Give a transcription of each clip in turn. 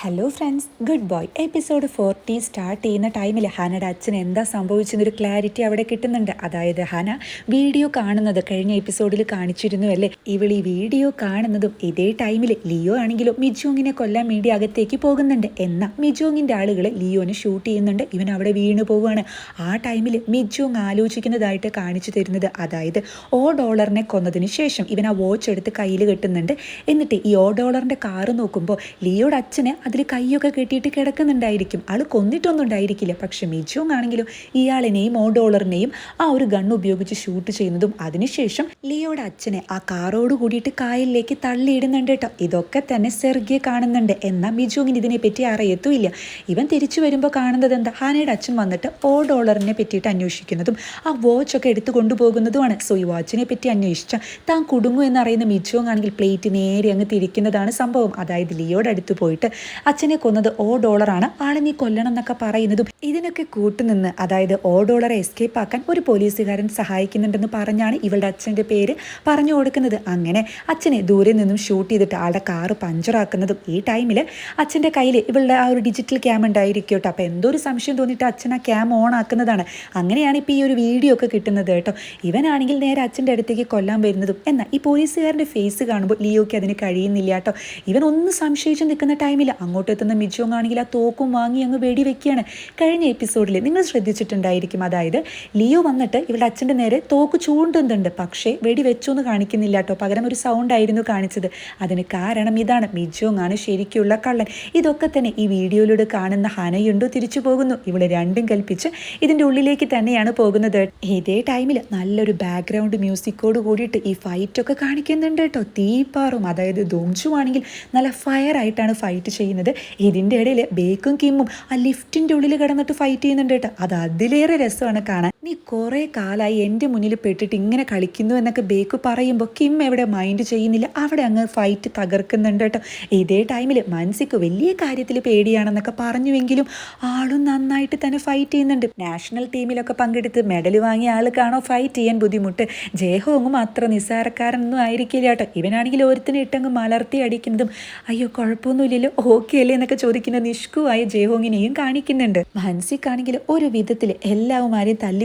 Hello friends good boy episode forty start ചെയ്യുന്ന ടൈമിൽ ഹാനയുടെ അച്ഛൻ എന്താ സംഭവിച്ചെന്നൊരു ക്ലാരിറ്റി അവിടെ കിട്ടുന്നുണ്ട്. അതായത് ഹാന വീഡിയോ കാണുന്നത് കഴിഞ്ഞ എപ്പിസോഡിൽ കാണിച്ചിരുന്നു അല്ലേ ഇവൾ ഈ വീഡിയോ കാണുന്നതും ഇതേ ടൈമിൽ ലിയോ ആണെങ്കിലും മിജോങ്ങിനെ കൊല്ലാൻ വേണ്ടി അകത്തേക്ക് പോകുന്നുണ്ട്. എന്നാൽ മിജോങ്ങിന്റെ ആളുകൾ ലിയോനെ ഷൂട്ട് ചെയ്യുന്നുണ്ട്. ഇവൻ അവിടെ വീണു പോവുകയാണ്. ആ ടൈമിൽ മിജോങ് ആലോചിക്കുന്നതായിട്ട് കാണിച്ചു തരുന്നത് അതായത് ഓ ഡോളറിനെ കൊന്നതിന് ശേഷം ഇവൻ ആ വാച്ച് എടുത്ത് കയ്യിൽ കെട്ടുന്നുണ്ട്. എന്നിട്ട് ഈ ഓ ഡോളറിന്റെ കാറ് നോക്കുമ്പോൾ ലിയോയുടെ അച്ഛന് അതിൽ കൈയൊക്കെ കെട്ടിയിട്ട് കിടക്കുന്നുണ്ടായിരിക്കും. ആൾ കൊന്നിട്ടൊന്നും ഉണ്ടായിരിക്കില്ല പക്ഷെ മിജോങ് ആണെങ്കിലും ഇയാളിനെയും ഡോളറിനെയും ആ ഒരു ഗൺ ഉപയോഗിച്ച് ഷൂട്ട് ചെയ്യുന്നതും അതിനുശേഷം ലിയോയുടെ അച്ഛനെ ആ കാറോട് കൂടിയിട്ട് കായലിലേക്ക് തള്ളിയിടുന്നുണ്ട് കേട്ടോ. ഇതൊക്കെ തന്നെ സെർഗിയെ കാണുന്നുണ്ട്. എന്നാൽ മിജോങ്ങിന് ഇതിനെപ്പറ്റി അറിയത്തുമില്ല. ഇവൻ തിരിച്ചു വരുമ്പോൾ കാണുന്നത് എന്താ? ഹാനയുടെ അച്ഛൻ വന്നിട്ട് ഓ ഡോളറിനെ പറ്റിയിട്ട് അന്വേഷിക്കുന്നതും ആ വാച്ച് ഒക്കെ എടുത്തു കൊണ്ടുപോകുന്നതുമാണ്. സോ ഈ വാച്ചിനെ പറ്റി അന്വേഷിച്ച താൻ കുടുങ്ങു എന്നറിയുന്ന മിജോങ് ആണെങ്കിൽ പ്ലേറ്റ് നേരെ അങ്ങ് തിരിക്കുന്നതാണ് സംഭവം. അതായത് ലിയോയുടെ അടുത്ത് പോയിട്ട് അച്ഛനെ കൊന്നത് ഓ ഡോളറാണ്. ആളെ നീ കൊല്ലണം എന്നൊക്കെ പറയുന്നതും ഇതിനൊക്കെ കൂട്ടുനിന്ന് അതായത് ഓ ഡോളറെ എസ്കേപ്പ് ആക്കാൻ ഒരു പോലീസുകാരൻ സഹായിക്കുന്നുണ്ടെന്ന് പറഞ്ഞാണ് ഇവളുടെ അച്ഛന്റെ പേര് പറഞ്ഞു കൊടുക്കുന്നത്. അങ്ങനെ അച്ഛനെ ദൂരെ നിന്നും ഷൂട്ട് ചെയ്തിട്ട് ആളുടെ കാറ് പഞ്ചറാക്കുന്നതും ഈ ടൈമിൽ അച്ഛന്റെ കയ്യിൽ ഇവളുടെ ആ ഒരു ഡിജിറ്റൽ ക്യാം ഉണ്ടായിരിക്കും കേട്ടോ. അപ്പോൾ എന്തോ ഒരു സംശയം തോന്നിയിട്ട് അച്ഛൻ ആ ക്യാം ഓൺ ആക്കുന്നതാണ്. അങ്ങനെയാണ് ഇപ്പോൾ ഈ ഒരു വീഡിയോ ഒക്കെ കിട്ടുന്നത് കേട്ടോ. ഇവനാണെങ്കിൽ നേരെ അച്ഛന്റെ അടുത്തേക്ക് കൊല്ലാൻ വരുന്നതും. എന്നാൽ ഈ പോലീസുകാരന്റെ ഫേസ് കാണുമ്പോൾ ലിയോയ്ക്ക് അതിന് കഴിയുന്നില്ല കേട്ടോ. ഇവൻ ഒന്ന് സംശയിച്ച് നിൽക്കുന്ന ടൈമിൽ അങ്ങോട്ട് എത്തുന്ന മിജോങ് ആണെങ്കിൽ ആ തോക്കും വാങ്ങി അങ്ങ് വെടി വെക്കുകയാണ്. കഴിഞ്ഞ എപ്പിസോഡിൽ നിങ്ങൾ ശ്രദ്ധിച്ചിട്ടുണ്ടായിരിക്കും. അതായത് ലിയോ വന്നിട്ട് ഇവളുടെ അച്ഛന്റെ നേരെ തോക്ക് ചൂണ്ടുന്നുണ്ട്. പക്ഷേ വെടി വെച്ചു എന്ന് കാണിക്കുന്നില്ല കേട്ടോ. പകരം ഒരു സൗണ്ട് ആയിരുന്നു കാണിച്ചത്. അതിന് കാരണം ഇതാണ്. മിജോങ് ആണ് ശരിക്കുള്ള കള്ളൻ. ഇതൊക്കെ തന്നെ ഈ വീഡിയോയിലൂടെ കാണുന്ന ഹനയുണ്ടോ തിരിച്ചു പോകുന്നു. ഇവിടെ രണ്ടും കൽപ്പിച്ച് ഇതിന്റെ ഉള്ളിലേക്ക് തന്നെയാണ് പോകുന്നത്. ഇതേ ടൈമിൽ നല്ലൊരു ബാക്ക്ഗ്രൗണ്ട് മ്യൂസിക്കോട് കൂടിയിട്ട് ഈ ഫൈറ്റൊക്കെ കാണിക്കുന്നുണ്ട് കേട്ടോ. തീപ്പാറും. അതായത് ദോംചു ആണെങ്കിൽ നല്ല ഫയർ ആയിട്ടാണ് ഫൈറ്റ് ചെയ്യുന്നത്. ഇതിന്റെ ഇടയിൽ ബേക്കും കിമ്മും ആ ലിഫ്റ്റിന്റെ ഉള്ളിൽ കിടന്നിട്ട് ഫൈറ്റ് ചെയ്യുന്നുണ്ട് കേട്ടോ. അത് അതിലേറെ രസമാണ് കാണാൻ. നീ കുറേ കാലമായി എന്റെ മുന്നിൽ പെട്ടിട്ട് ഇങ്ങനെ കളിക്കുന്നു എന്നൊക്കെ ബേക്ക് പറയുമ്പോൾ കിം എവിടെ മൈൻഡ് ചെയ്യുന്നില്ല. അവിടെ അങ്ങ് ഫൈറ്റ് തകർക്കുന്നുണ്ട് കേട്ടോ. ഇതേ ടൈമിൽ മനസ്സിക്ക് വലിയ കാര്യത്തിൽ പേടിയാണെന്നൊക്കെ പറഞ്ഞുവെങ്കിലും ആളും നന്നായിട്ട് തന്നെ ഫൈറ്റ് ചെയ്യുന്നുണ്ട്. നാഷണൽ ടീമിലൊക്കെ പങ്കെടുത്ത് മെഡൽ വാങ്ങിയ ആൾക്കാണോ ഫൈറ്റ് ചെയ്യാൻ ബുദ്ധിമുട്ട്? ജയഹോങ്ങും അത്ര നിസ്സാരക്കാരനൊന്നും ആയിരിക്കില്ല കേട്ടോ. ഇവനാണെങ്കിൽ ഒരുത്തിനെ ഇട്ടങ്ങ് മലർത്തി അടിക്കുന്നതും. അയ്യോ കുഴപ്പമൊന്നുമില്ലല്ലോ. ഓക്കെ അല്ലേ എന്നൊക്കെ ചോദിക്കുന്ന നിഷ്കുവായ ജയഹോങ്ങിനെയും കാണിക്കുന്നുണ്ട്. മൻസിക്കാണെങ്കിൽ ഒരു വിധത്തിൽ എല്ലാവരും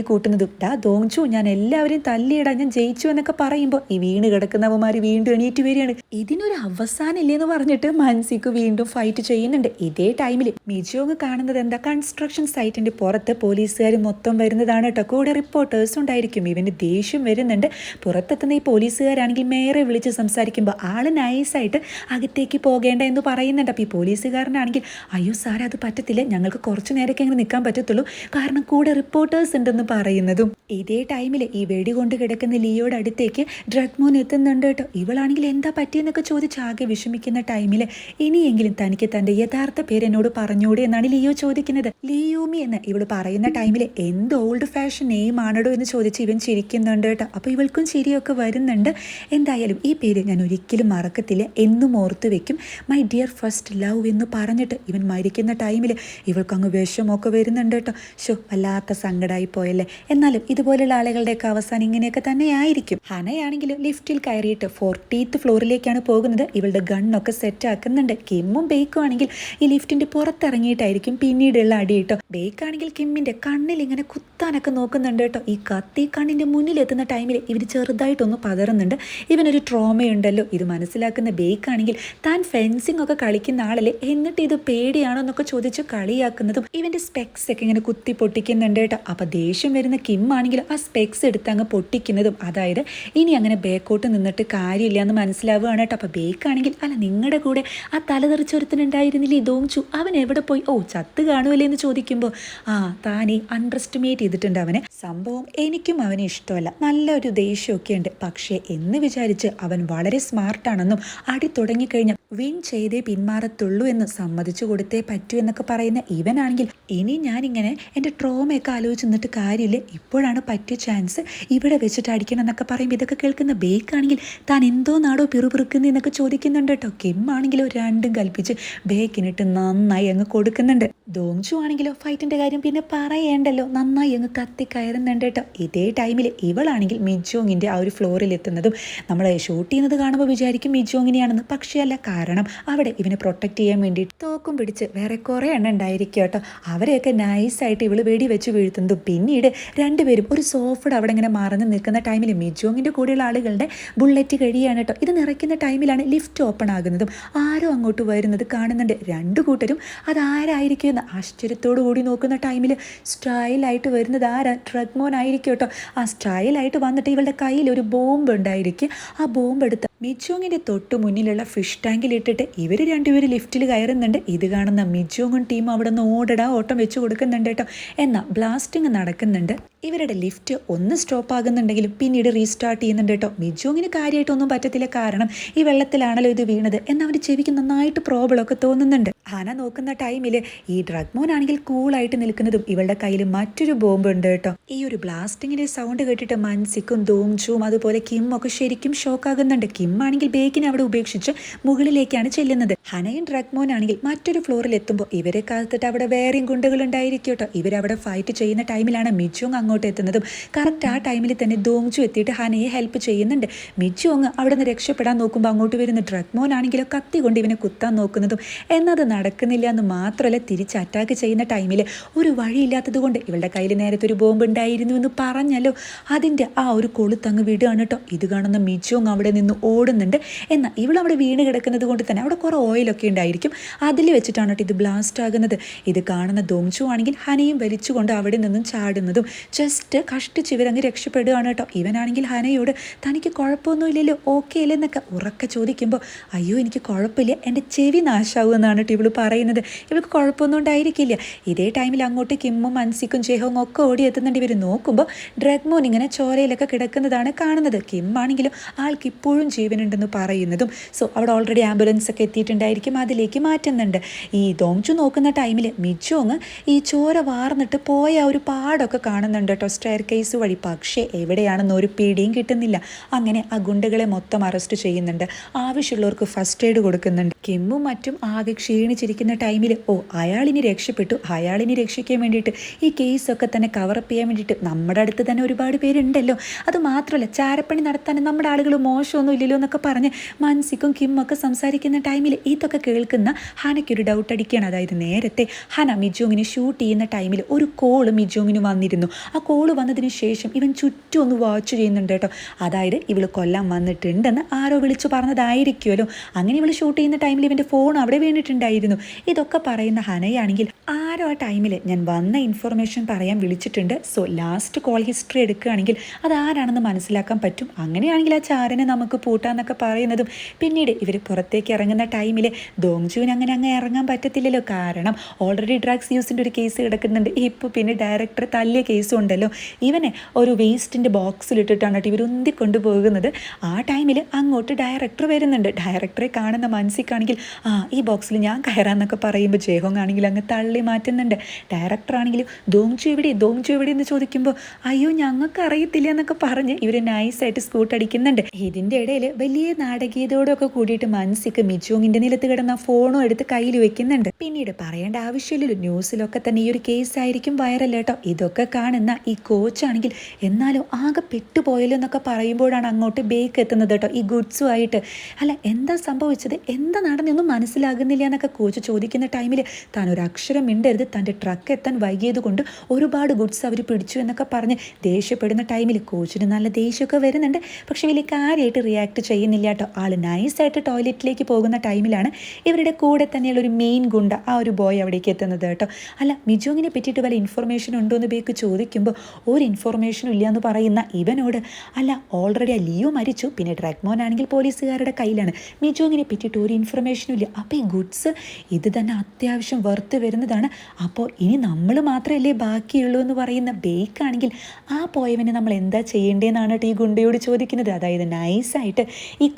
തല്ലിക്കൂട്ടുന്നതും ഡാ ദോങ്ചു ഞാൻ എല്ലാവരെയും തല്ലിയിടാ ഞാൻ ജയിച്ചു എന്നൊക്കെ പറയുമ്പോൾ ഈ വീണ് കിടക്കുന്നവന്മാർ വീണ്ടും എണീറ്റ് വരികയാണ്. ഇതിനൊരു അവസാനം ഇല്ലെന്ന് പറഞ്ഞിട്ട് മൻസിക്ക് വീണ്ടും ഫൈറ്റ് ചെയ്യുന്നുണ്ട്. ഇതേ ടൈമിൽ മിജോങ് കാണുന്നത് എന്താ കൺസ്ട്രക്ഷൻ സൈറ്റിന്റെ പുറത്ത് പോലീസുകാർ മൊത്തം വരുന്നതാണ് കേട്ടോ കൂടെ റിപ്പോർട്ടേഴ്സ് ഉണ്ടായിരിക്കും. ഇവന് ദേഷ്യം വരുന്നുണ്ട്. പുറത്തെത്തുന്ന ഈ പോലീസുകാരാണെങ്കിൽ മേറെ വിളിച്ച് സംസാരിക്കുമ്പോൾ ആൾ നൈസായിട്ട് അകത്തേക്ക് പോകേണ്ട എന്ന് പറയുന്നുണ്ട്. അപ്പോൾ ഈ പോലീസുകാരനാണെങ്കിൽ അയ്യോ സാറേ അത് പറ്റത്തില്ല. ഞങ്ങൾക്ക് കുറച്ച് നേരമൊക്കെ അങ്ങനെ നിൽക്കാൻ പറ്റത്തുള്ളൂ. കാരണം കൂടെ റിപ്പോർട്ടേഴ്സ് ഉണ്ടെന്ന് പറയുന്നതും. ഇതേ ടൈമിൽ ഈ വെടി കൊണ്ട് കിടക്കുന്ന ലിയോയുടെ അടുത്തേക്ക് ഡ്രഗ്മോൻ എത്തുന്നുണ്ട് കേട്ടോ. ഇവളാണെങ്കിൽ എന്താ പറ്റിയെന്നൊക്കെ ചോദിച്ച് ആകെ വിഷമിക്കുന്ന ടൈമിൽ ഇനിയെങ്കിലും തനിക്ക് തന്റെ യഥാർത്ഥ പേര് എന്നോട് പറഞ്ഞൂടെ എന്നാണ് ലിയോ ചോദിക്കുന്നത്. ലിയോമി എന്ന് ഇവൾ പറയുന്ന ടൈമിൽ എന്ത് ഓൾഡ് ഫാഷൻ നെയിം ആണോ എന്ന് ചോദിച്ച് ഇവൻ ചിരിക്കുന്നുണ്ട് കേട്ടോ. അപ്പോൾ ഇവൾക്കും ചിരിയൊക്കെ വരുന്നുണ്ട്. എന്തായാലും ഈ പേര് ഞാൻ ഒരിക്കലും മറക്കത്തില്ല. എന്നും ഓർത്തു വെക്കും. മൈ ഡിയർ ഫസ്റ്റ് ലവ് എന്ന് പറഞ്ഞിട്ട് ഇവൻ മരിക്കുന്ന ടൈമിൽ ഇവൾക്കങ്ങ് വിഷമൊക്കെ വരുന്നുണ്ട് കേട്ടോ. ഷോ വല്ലാത്ത സങ്കടമായി പോയല്ലേ. എന്നാലും ഇതുപോലുള്ള ആളുകളുടെയൊക്കെ അവസാനം ഇങ്ങനെയൊക്കെ തന്നെ ആയിരിക്കും ഹനയാണെങ്കിൽ ലിഫ്റ്റിൽ കയറിയിട്ട് ഫോർട്ടീത്ത് ഫ്ലോറിലേക്കാണ് പോകുന്നത്. ഇവളുടെ ഗണ്ണൊക്കെ സെറ്റ് ആക്കുന്നുണ്ട് കിമ്മും ബേക്കും ആണെങ്കിൽ ഈ ലിഫ്റ്റിന്റെ പുറത്തിറങ്ങിയിട്ടായിരിക്കും പിന്നീടുള്ള അടി കേട്ടോ. ബേക്കാണെങ്കിൽ കിമ്മിന്റെ കണ്ണിൽ ഇങ്ങനെ കുത്താനൊക്കെ നോക്കുന്നുണ്ട് കേട്ടോ. ഈ കത്തി കണ്ണിന്റെ മുന്നിൽ എത്തുന്ന ടൈമിൽ ഇവർ ചെറുതായിട്ടൊന്ന് പതറുന്നുണ്ട് ഇവനൊരു ട്രോമയുണ്ടല്ലോ. ഇത് മനസ്സിലാക്കുന്ന ബേക്കാണെങ്കിൽ താൻ ഫെൻസിംഗ് ഒക്കെ കളിക്കുന്ന ആളല്ലേ? എന്നിട്ട് ഇത് പേടിയാണോ എന്നൊക്കെ ചോദിച്ച് കളിയാക്കുന്നതും ഇവന്റെ സ്പെക്സ് ഒക്കെ ഇങ്ങനെ കുത്തി പൊട്ടിക്കുന്നുണ്ട് കേട്ടോ. അപ്പൊ ദേഷ്യം വരുന്ന കിം ആണെങ്കിൽ ആ സ്പെക്സ് എടുത്ത് അങ്ങ് പൊട്ടിക്കുന്നതും അതായത് ഇനി അങ്ങനെ ബേക്കോട്ട് നിന്നിട്ട് കാര്യമില്ല എന്ന് മനസ്സിലാവുകയാണ് കേട്ടോ. അപ്പോൾ ബേക്കാണെങ്കിൽ അല്ല നിങ്ങളുടെ കൂടെ ആ തലതെറിച്ചൊരുത്തനുണ്ടായിരുന്നില്ലേ ഇതോഞ്ചു അവൻ എവിടെ പോയി? ഓ ചത്ത് കാണുമല്ലേ എന്ന് ചോദിക്കുമ്പോൾ ആ താനേ അണ്ടർ എസ്റ്റിമേറ്റ് ചെയ്തിട്ടുണ്ട് അവനെ. സംഭവം എനിക്കും അവനെ ഇഷ്ടമല്ല. നല്ലൊരു ദേഷ്യമൊക്കെ ഉണ്ട്. പക്ഷേ എന്ന് വിചാരിച്ച് അവൻ വളരെ സ്മാർട്ടാണെന്നും അടി തുടങ്ങിക്കഴിഞ്ഞാൽ വിൻ ചെയ്തേ പിന്മാറത്തുള്ളൂ എന്ന് സമ്മതിച്ചു കൊടുത്തേ പറ്റൂ എന്നൊക്കെ പറയുന്ന ഇവനാണെങ്കിൽ ഇനി ഞാനിങ്ങനെ എന്റെ ട്രോമയൊക്കെ ആലോചിച്ച് നിന്നിട്ട് കാര്യമില്ല. കാര്യമില്ല ഇപ്പോഴാണ് പറ്റിയ ചാൻസ് ഇവിടെ വെച്ചിട്ട് അടിക്കണം എന്നൊക്കെ പറയുമ്പോൾ ഇതൊക്കെ കേൾക്കുന്ന ബേക്കാണെങ്കിൽ താൻ എന്തോ നാടോ പിറുപിറുക്കുന്നു എന്നൊക്കെ ചോദിക്കുന്നുണ്ട് കേട്ടോ. കിം ആണെങ്കിലോ രണ്ടും കൽപ്പിച്ച് ബേക്കിനിട്ട് നന്നായി അങ്ങ് കൊടുക്കുന്നുണ്ട്. ദോങ്ചു ആണെങ്കിലോ ഫൈറ്റിന്റെ കാര്യം പിന്നെ പറയേണ്ടല്ലോ. നന്നായി അങ്ങ് കത്തി കയറുന്നുണ്ട് കേട്ടോ. ഇതേ ടൈമിൽ ഇവളാണെങ്കിൽ മിജോങ്ങിന്റെ ആ ഒരു ഫ്ലോറിൽ എത്തുന്നതും നമ്മൾ ഷൂട്ട് ചെയ്യുന്നത് കാണുമ്പോൾ വിചാരിക്കും മിജോങ്ങിനെയാണെന്ന്. പക്ഷേ അല്ല കാരണം അവിടെ ഇവനെ പ്രൊട്ടക്റ്റ് ചെയ്യാൻ വേണ്ടി തോക്കും പിടിച്ച് വേറെ കുറേ എണ്ണം ഉണ്ടായിരിക്കും കേട്ടോ. അവരെയൊക്കെ നൈസായിട്ട് ഇവൾ വെടി വെച്ച് വീഴ്ത്തുന്നതും. പിന്നീട് രണ്ടുപേരും ഒരു സോഫയുടെ അവിടെ ഇങ്ങനെ മറന്ന് നിൽക്കുന്ന ടൈമിൽ മിജോങ്ങിന്റെ കൂടെയുള്ള ആളുകളുടെ ബുള്ളറ്റ് കഴിയാണ് കേട്ടോ ഇത് നിറയ്ക്കുന്ന ടൈമിലാണ് ലിഫ്റ്റ് ഓപ്പൺ ആകുന്നതും ആരോ അങ്ങോട്ട് വരുന്നത് കാണുന്നുണ്ട്. രണ്ടു കൂട്ടരും അതാരായിരിക്കും എന്ന് ആശ്ചര്യത്തോടു കൂടി നോക്കുന്ന ടൈമിൽ സ്റ്റൈലായിട്ട് വരുന്നത് ആരാ? ട്രഗ്മോൻ ആയിരിക്കും കേട്ടോ ആ സ്റ്റൈലായിട്ട് വന്നിട്ട് ഇവളുടെ കയ്യിൽ ഒരു ബോംബ് ഉണ്ടായിരിക്കും. ആ ബോംബ് എടുത്ത് മിജോങ്ങിന്റെ തൊട്ട് മുന്നിലുള്ള ഫിഷ് ടാങ്കിൽ ഇട്ടിട്ട് ഇവർ രണ്ടുപേരും ലിഫ്റ്റിൽ കയറുന്നുണ്ട്. ഇത് കാണുന്ന മിജോങ്ങും ടീം അവിടെ നിന്ന് ഓടടാ ഓട്ടം വെച്ച് കൊടുക്കുന്നുണ്ട് കേട്ടോ. എന്നാൽ ബ്ലാസ്റ്റിംഗ് നടക്കുന്നുണ്ട്. ഇവരുടെ ലിഫ്റ്റ് ഒന്ന് സ്റ്റോപ്പ് ആകുന്നുണ്ടെങ്കിലും പിന്നീട് റീസ്റ്റാർട്ട് ചെയ്യുന്നുണ്ട് കേട്ടോ. മിജോങ്ങിന് കാര്യമായിട്ടൊന്നും പറ്റത്തില്ല. കാരണം ഈ വെള്ളത്തിലാണല്ലോ ഇത് വീണത്. എന്നാൽ അവന്റെ ചെവിക്ക് നന്നായിട്ട് പ്രോബ്ലമൊക്കെ തോന്നുന്നുണ്ട്. ഹന നോക്കുന്ന ടൈമിൽ ഈ ഡ്രഗ്മോൻ ആണെങ്കിൽ കൂളായിട്ട് നിൽക്കുന്നതും ഇവളുടെ കയ്യിൽ മറ്റൊരു ബോംബ് ഉണ്ട് കേട്ടോ. ഈ ഒരു ബ്ലാസ്റ്റിങ്ങിന്റെ സൗണ്ട് കേട്ടിട്ട് മൻസിക്കും ദോങ്ചുവും അതുപോലെ കിം ഒക്കെ ശരിക്കും ഷോക്ക് ആകുന്നുണ്ട്. കിം ആണെങ്കിൽ ബേക്കിനെ അവിടെ ഉപേക്ഷിച്ച് മുകളിലേക്കാണ് ചെല്ലുന്നത്. ഹനയും ഡ്രഗ്മോൻ ആണെങ്കിൽ മറ്റൊരു ഫ്ലോറിൽ എത്തുമ്പോൾ ഇവരെ കാത്തിട്ട് അവിടെ വേറെയും ഗുണ്ടകൾ ഉണ്ടായിരിക്കും കേട്ടോ. ഇവരവിടെ ഫൈറ്റ് ചെയ്യുന്ന ടൈമിലാണ് മിജോങ് അങ്ങോട്ട് എത്തുന്നതും. കറക്റ്റ് ആ ടൈമിൽ തന്നെ ദോങ്ചു എത്തിയിട്ട് ഹനയെ ഹെൽപ്പ് ചെയ്യുന്നുണ്ട്. മിജോങ് അവിടെ നിന്ന് രക്ഷപ്പെടാൻ നോക്കുമ്പോൾ അങ്ങോട്ട് വരുന്ന ഡ്രഗ്മോൻ ആണെങ്കിലോ കത്തി കൊണ്ട് ഇവനെ കുത്താൻ നോക്കുന്നതും. എന്നത് നടക്കുന്നില്ല എന്ന് മാത്രമല്ല തിരിച്ച് അറ്റാക്ക് ചെയ്യുന്ന ടൈമിൽ ഒരു വഴിയില്ലാത്തത് കൊണ്ട് ഇവളുടെ കയ്യിൽ നേരത്തെ ഒരു ബോംബ് ഉണ്ടായിരുന്നു എന്ന് പറഞ്ഞല്ലോ. അതിന്റെ ആ ഒരു കൊളുത്തങ്ങ് വിടുകയാണ് കേട്ടോ. ഇത് കാണുന്ന മിജോങ് അവിടെ നിന്ന് ഓടുന്നുണ്ട്. എന്നാൽ ഇവൾ അവിടെ വീണ് കിടക്കുന്നത് കൊണ്ട് തന്നെ അവിടെ കുറേ ഓയിലൊക്കെ ഉണ്ടായിരിക്കും. അതിൽ വെച്ചിട്ടാണ് കേട്ടോ ഇത് ബ്ലാസ്റ്റ് ആകുന്നത്. ഇത് കാണുന്ന ദോങ്ചു ആണെങ്കിൽ ഹനയും വലിച്ചുകൊണ്ട് അവിടെ നിന്നും ചാടുന്നതും ജസ്റ്റ് കഷ്ടിച്ച് ഇവരങ്ങ് രക്ഷപ്പെടുകയാണ് കേട്ടോ. ഇവനാണെങ്കിൽ ഹനയോട് തനിക്ക് കുഴപ്പമൊന്നുമില്ലല്ലോ ഓക്കെ അല്ലേ എന്നൊക്കെ ഉറക്കെ ചോദിക്കുമ്പോൾ അയ്യോ എനിക്ക് കുഴപ്പമില്ല എന്റെ ചെവി നാശാവുമെന്നാണ് കേട്ടോ ഇവൾ പറയുന്നത്. ഇവൾക്ക് കുഴപ്പമൊന്നും ഉണ്ടായിരിക്കില്ല. ഇതേ ടൈമിൽ അങ്ങോട്ട് കിമ്മും മൻസിക്കും ജേഹവും ഒക്കെ ഓടി എത്തുന്നുണ്ട്. ഇവർ നോക്കുമ്പോൾ ഡ്രഗ്മോൻ ഇങ്ങനെ ചോരയിലൊക്കെ കിടക്കുന്നതാണ് കാണുന്നത്. കിം ആണെങ്കിലും ആൾക്ക് ഇപ്പോഴും ജീവനുണ്ടെന്ന് പറയുന്നതും. സോ അവിടെ ഓൾറെഡി ആംബുലൻസ് ഒക്കെ എത്തിയിട്ടുണ്ടായിരിക്കും. അതിലേക്ക് മാറ്റുന്നുണ്ട്. ഈ ദോംചു നോക്കുന്ന ടൈമിൽ മിജോങ് ഈ ചോര വാർന്നിട്ട് പോയ ഒരു പാടൊക്കെ കാണുന്നുണ്ട് കേട്ടോ. സ്റ്റെയർ കേസ് വഴി. പക്ഷേ എവിടെയാണെന്ന് ഒരു പിടിയും കിട്ടുന്നില്ല. അങ്ങനെ ആ ഗുണ്ടകളെ മൊത്തം അറസ്റ്റ് ചെയ്യുന്നുണ്ട്. ആവശ്യമുള്ളവർക്ക് ഫസ്റ്റ് എയ്ഡ് കൊടുക്കുന്നുണ്ട്. കിമ്മും മറ്റും ആകെ ക്ഷീണിച്ചിരിക്കുന്ന ടൈമിൽ ഓ അയാളിനി രക്ഷപ്പെട്ടു. അയാളിനി രക്ഷിക്കാൻ വേണ്ടിയിട്ട് ഈ കേസൊക്കെ തന്നെ കവറപ്പ് ചെയ്യാൻ വേണ്ടിയിട്ട് നമ്മുടെ അടുത്ത് തന്നെ ഒരുപാട് പേരുണ്ടല്ലോ. അത് മാത്രമല്ല ചാരപ്പണി നടത്താൻ നമ്മുടെ ആളുകൾ മോശമൊന്നും എന്നൊക്കെ പറഞ്ഞ് മാനസിക്കും കിമ്മൊക്കെ സംസാരിക്കുന്ന ടൈമിൽ ഇതൊക്കെ കേൾക്കുന്ന ഹനയ്ക്കൊരു ഡൗട്ട് അടിക്കുകയാണ് അതായത് നേരത്തെ ഹന മിജോങ്ങിനെ ഷൂട്ട് ചെയ്യുന്ന ടൈമിൽ ഒരു കോൾ മിജോങ്ങിന് വന്നിരുന്നു. ആ കോൾ വന്നതിന് ശേഷം ഇവൻ ചുറ്റും ഒന്ന് വാച്ച് ചെയ്യുന്നുണ്ട് കേട്ടോ. അതായത് ഇവൾ കൊല്ലാൻ വന്നിട്ടുണ്ടെന്ന് ആരോ വിളിച്ചു പറഞ്ഞതായിരിക്കുമല്ലോ. അങ്ങനെ ഇവൾ ഷൂട്ട് ചെയ്യുന്ന ടൈമിൽ ഇവന്റെ ഫോൺ അവിടെ വീണിട്ടുണ്ടായിരുന്നു. ഇതൊക്കെ പറയുന്ന ഹനയാണെങ്കിൽ ആരോ ആ ടൈമിൽ ഞാൻ വന്ന ഇൻഫർമേഷൻ പറയാൻ വിളിച്ചിട്ടുണ്ട്. സോ ലാസ്റ്റ് കോൾ ഹിസ്റ്ററി എടുക്കുകയാണെങ്കിൽ അത് ആരാണെന്ന് മനസ്സിലാക്കാൻ പറ്റും. അങ്ങനെയാണെങ്കിൽ ആ ചാരനെ നമുക്ക് പൂട്ടാന്നൊക്കെ പറയുന്നതും പിന്നീട് ഇവർ പുറത്തേക്ക് ഇറങ്ങുന്ന ടൈമിൽ ദോങ്ജുവിന് അങ്ങനെ അങ്ങ് ഇറങ്ങാൻ പറ്റത്തില്ലല്ലോ. കാരണം ഓൾറെഡി ഡ്രഗ്സ് യൂസിന്റെ ഒരു കേസ് കിടക്കുന്നുണ്ട്. ഇപ്പോൾ പിന്നെ ഡയറക്ടർ തല്ലിയ കേസും ഉണ്ടല്ലോ. ഇവനെ ഒരു വേസ്റ്റിന്റെ ബോക്സിലിട്ടിട്ടാണ് കേട്ടോ ഇവർ ഉന്തി കൊണ്ടുപോകുന്നത് ആ ടൈമിൽ അങ്ങോട്ട് ഡയറക്ടർ വരുന്നുണ്ട്. ഡയറക്ടറെ കാണുന്ന മനസ്സിക്കാണെങ്കിൽ ആ ഈ ബോക്സിൽ ഞാൻ കയറാന്നൊക്കെ പറയുമ്പോൾ ജയഹോങ് ആണെങ്കിൽ അങ്ങ് തള്ളി മാറ്റുന്നുണ്ട്. ഡയറക്ടർ ആണെങ്കിലും ദോങ്ചു എവിടെ? ദോങ്ചു എവിടെ എന്ന് ചോദിക്കുമ്പോൾ അയ്യോ ഞങ്ങൾക്ക് അറിയത്തില്ല എന്നൊക്കെ പറഞ്ഞ് ഇവർ നൈസായിട്ട് സ്കൂട്ട് അടിക്കുന്നുണ്ട്. ഇതിന്റെ ഇടയിൽ വലിയ നാടകീയതയോടൊക്കെ കൂടിയിട്ട് മനസ്സിക്ക് മിജോങ്ങിന്റെ നിലത്ത് കിടന്ന ഫോണും എടുത്ത് കയ്യിൽ വെക്കുന്നുണ്ട്. പിന്നീട് പറയേണ്ട ആവശ്യമില്ലല്ലോ ന്യൂസിലൊക്കെ തന്നെ ഈ ഒരു കേസ് ആയിരിക്കും വൈറൽ കേട്ടോ ഇതൊക്കെ കാണുന്ന ഈ കോച്ചാണെങ്കിൽ എന്നാലും ആകെ പെട്ടുപോയല്ലോ എന്നൊക്കെ പറയുമ്പോഴാണ് അങ്ങോട്ട് ബേക്ക് എത്തുന്നത് കേട്ടോ ഈ ഗുഡ്സും ആയിട്ട്. അല്ല എന്താ സംഭവിച്ചത്? എന്താ നടന്നൊന്നും മനസ്സിലാകുന്നില്ല എന്നൊക്കെ കോച്ച് ചോദിക്കുന്ന ടൈമിൽ താൻ ഒരു അക്ഷരം മിണ്ടരുത് തന്റെ ട്രക്ക് എത്താൻ വൈകിയത് കൊണ്ട് ഒരുപാട് ഗുഡ്സ് അവർ പിടിച്ചു എന്നൊക്കെ പറഞ്ഞ് ദേഷ്യപ്പെടുന്ന ടൈമിൽ കോച്ചിന് നല്ല ദേഷ്യമൊക്കെ വരുന്നുണ്ട്. പക്ഷേ വലിയ കാര്യമായിട്ട് റിയാക്ട് ചെയ്യുന്നില്ല കേട്ടോ ആൾ നൈസായിട്ട് ടോയ്ലറ്റിലേക്ക് പോകുന്ന ടൈമിലാണ് ഇവരുടെ കൂടെ തന്നെയുള്ള ഒരു മെയിൻ ഗുണ്ട ആ ഒരു ബോയ് അവിടേക്ക് എത്തുന്നത് കേട്ടോ. അല്ല മിജോങ്ങിനെ പറ്റിയിട്ട് വല്ല ഇൻഫർമേഷൻ ഉണ്ടോ എന്ന് ബേക്ക് ചോദിക്കുമ്പോൾ ഒരു ഇൻഫർമേഷനും ഇല്ല എന്ന് പറയുന്ന ഇവനോട് അല്ല ഓൾറെഡി ആ ലിയോ മരിച്ചു. പിന്നെ ഡ്രഗ്മോൻ ആണെങ്കിൽ പോലീസുകാരുടെ കയ്യിലാണ്. മിജോങ്ങിനെ പറ്റിയിട്ട് ഒരു ഇൻഫർമേഷനും ഇല്ല. അപ്പോൾ ഈ ഗുഡ്സ് ഇത് തന്നെ അത്യാവശ്യം വെറുത്ത് വരുന്നതാണ്. അപ്പോൾ ഇനി നമ്മൾ മാത്രമല്ലേ ബാക്കിയുള്ളൂ എന്ന് പറയുന്ന ബേക്കാണെങ്കിൽ ആ പോയവനെ നമ്മൾ എന്താ ചെയ്യേണ്ടതെന്നാണ് കേട്ടോ ഈ ഗുണ്ടയോട് ചോദിക്കുന്നത്. അതായത് നൈസായിട്ട് ഈ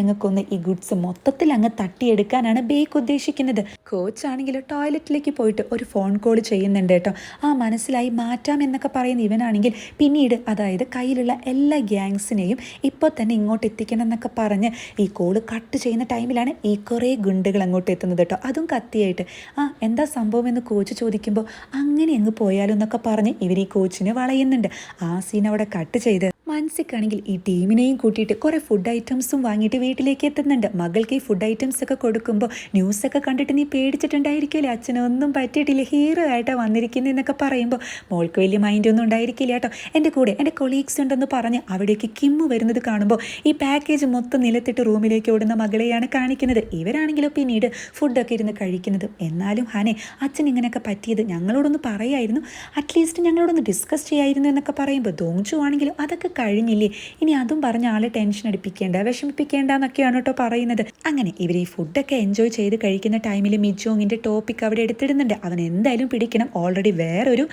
അങ്ങ് കൊന്ന് ഈ ഗുഡ്സ് മൊത്തത്തിൽ അങ്ങ് തട്ടിയെടുക്കാനാണ് ബേക്ക് ഉദ്ദേശിക്കുന്നത്. കോച്ചാണെങ്കിൽ ടോയ്ലറ്റിലേക്ക് പോയിട്ട് ഒരു ഫോൺ കോൾ ചെയ്യുന്നുണ്ട് കേട്ടോ. ആ മനസ്സിലായി മാറ്റാം എന്നൊക്കെ പറയുന്ന ഇവനാണെങ്കിൽ പിന്നീട് അതായത് കയ്യിലുള്ള എല്ലാ ഗ്യാങ്സിനെയും ഇപ്പോൾ തന്നെ ഇങ്ങോട്ട് എത്തിക്കണം എന്നൊക്കെ പറഞ്ഞ് ഈ കോൾ കട്ട് ചെയ്യുന്ന ടൈമിലാണ് ഈ കുറേ ഗുണ്ടുകൾ അങ്ങോട്ട് എത്തുന്നത് കേട്ടോ. അതും കത്തിയായിട്ട്. ആ എന്താ സംഭവം എന്ന് കോച്ച് ചോദിക്കുമ്പോൾ അങ്ങനെ അങ്ങ് പോയാലോ എന്നൊക്കെ പറഞ്ഞ് ഇവർ ഈ കോച്ചിനെ വളയുന്നുണ്ട്. ആ സീൻ അവിടെ കട്ട് ചെയ്ത് മൻസിക്കാണെങ്കിൽ ഈ ടീമിനെയും കൂട്ടിയിട്ട് കുറേ ഫുഡ് ഐറ്റംസും വാങ്ങിയിട്ട് വീട്ടിലേക്ക് എത്തുന്നുണ്ട്. മകൾക്ക് ഈ ഫുഡ് ഐറ്റംസ് ഒക്കെ കൊടുക്കുമ്പോൾ ന്യൂസൊക്കെ കണ്ടിട്ട് നീ പേടിച്ചിട്ടുണ്ടായിരിക്കില്ലേ? അച്ഛനൊന്നും പറ്റിയിട്ടില്ല. ഹീറോ ആയിട്ടാണ് വന്നിരിക്കുന്നത് എന്നൊക്കെ പറയുമ്പോൾ മോൾക്ക് വലിയ മൈൻഡൊന്നും ഉണ്ടായിരിക്കില്ല കേട്ടോ. എന്റെ കൂടെ എന്റെ കൊളീഗ്സ് ഉണ്ടെന്ന് പറഞ്ഞ് അവിടേക്ക് കിമ്മു വരുന്നത് കാണുമ്പോൾ ഈ പാക്കേജ് മൊത്തം നിലത്തിട്ട് റൂമിലേക്ക് ഓടുന്ന മകളെയാണ് കാണിക്കുന്നത്. ഇവരാണെങ്കിലും പിന്നീട് ഫുഡൊക്കെ ഇരുന്ന് കഴിക്കുന്നത്. എന്നാലും ഹനെ അച്ഛൻ ഇങ്ങനെയൊക്കെ പറ്റിയത് ഞങ്ങളോടൊന്ന് പറയായിരുന്നു. അറ്റ്ലീസ്റ്റ് ഞങ്ങളോടൊന്ന് ഡിസ്കസ് ചെയ്യായിരുന്നു എന്നൊക്കെ പറയുമ്പോൾ ദോഞ്ചു ആണെങ്കിലും അതൊക്കെ കഴിഞ്ഞില്ലേ? ഇനി അതും പറഞ്ഞ ആളെ ടെൻഷൻ അടിപ്പിക്കേണ്ട വിഷമിപ്പിക്കേണ്ട എന്നൊക്കെയാണ് കേട്ടോ പറയുന്നത്. അങ്ങനെ ഇവർ ഈ ഫുഡൊക്കെ എൻജോയ് ചെയ്ത് കഴിക്കുന്ന ടൈമിൽ മിജോങ്ങിന്റെ ടോപ്പിക് അവിടെ എടുത്തിടുന്നുണ്ട്. അവൻ എന്തായാലും പിടിക്കണം. ഓൾറെഡി വേറൊരു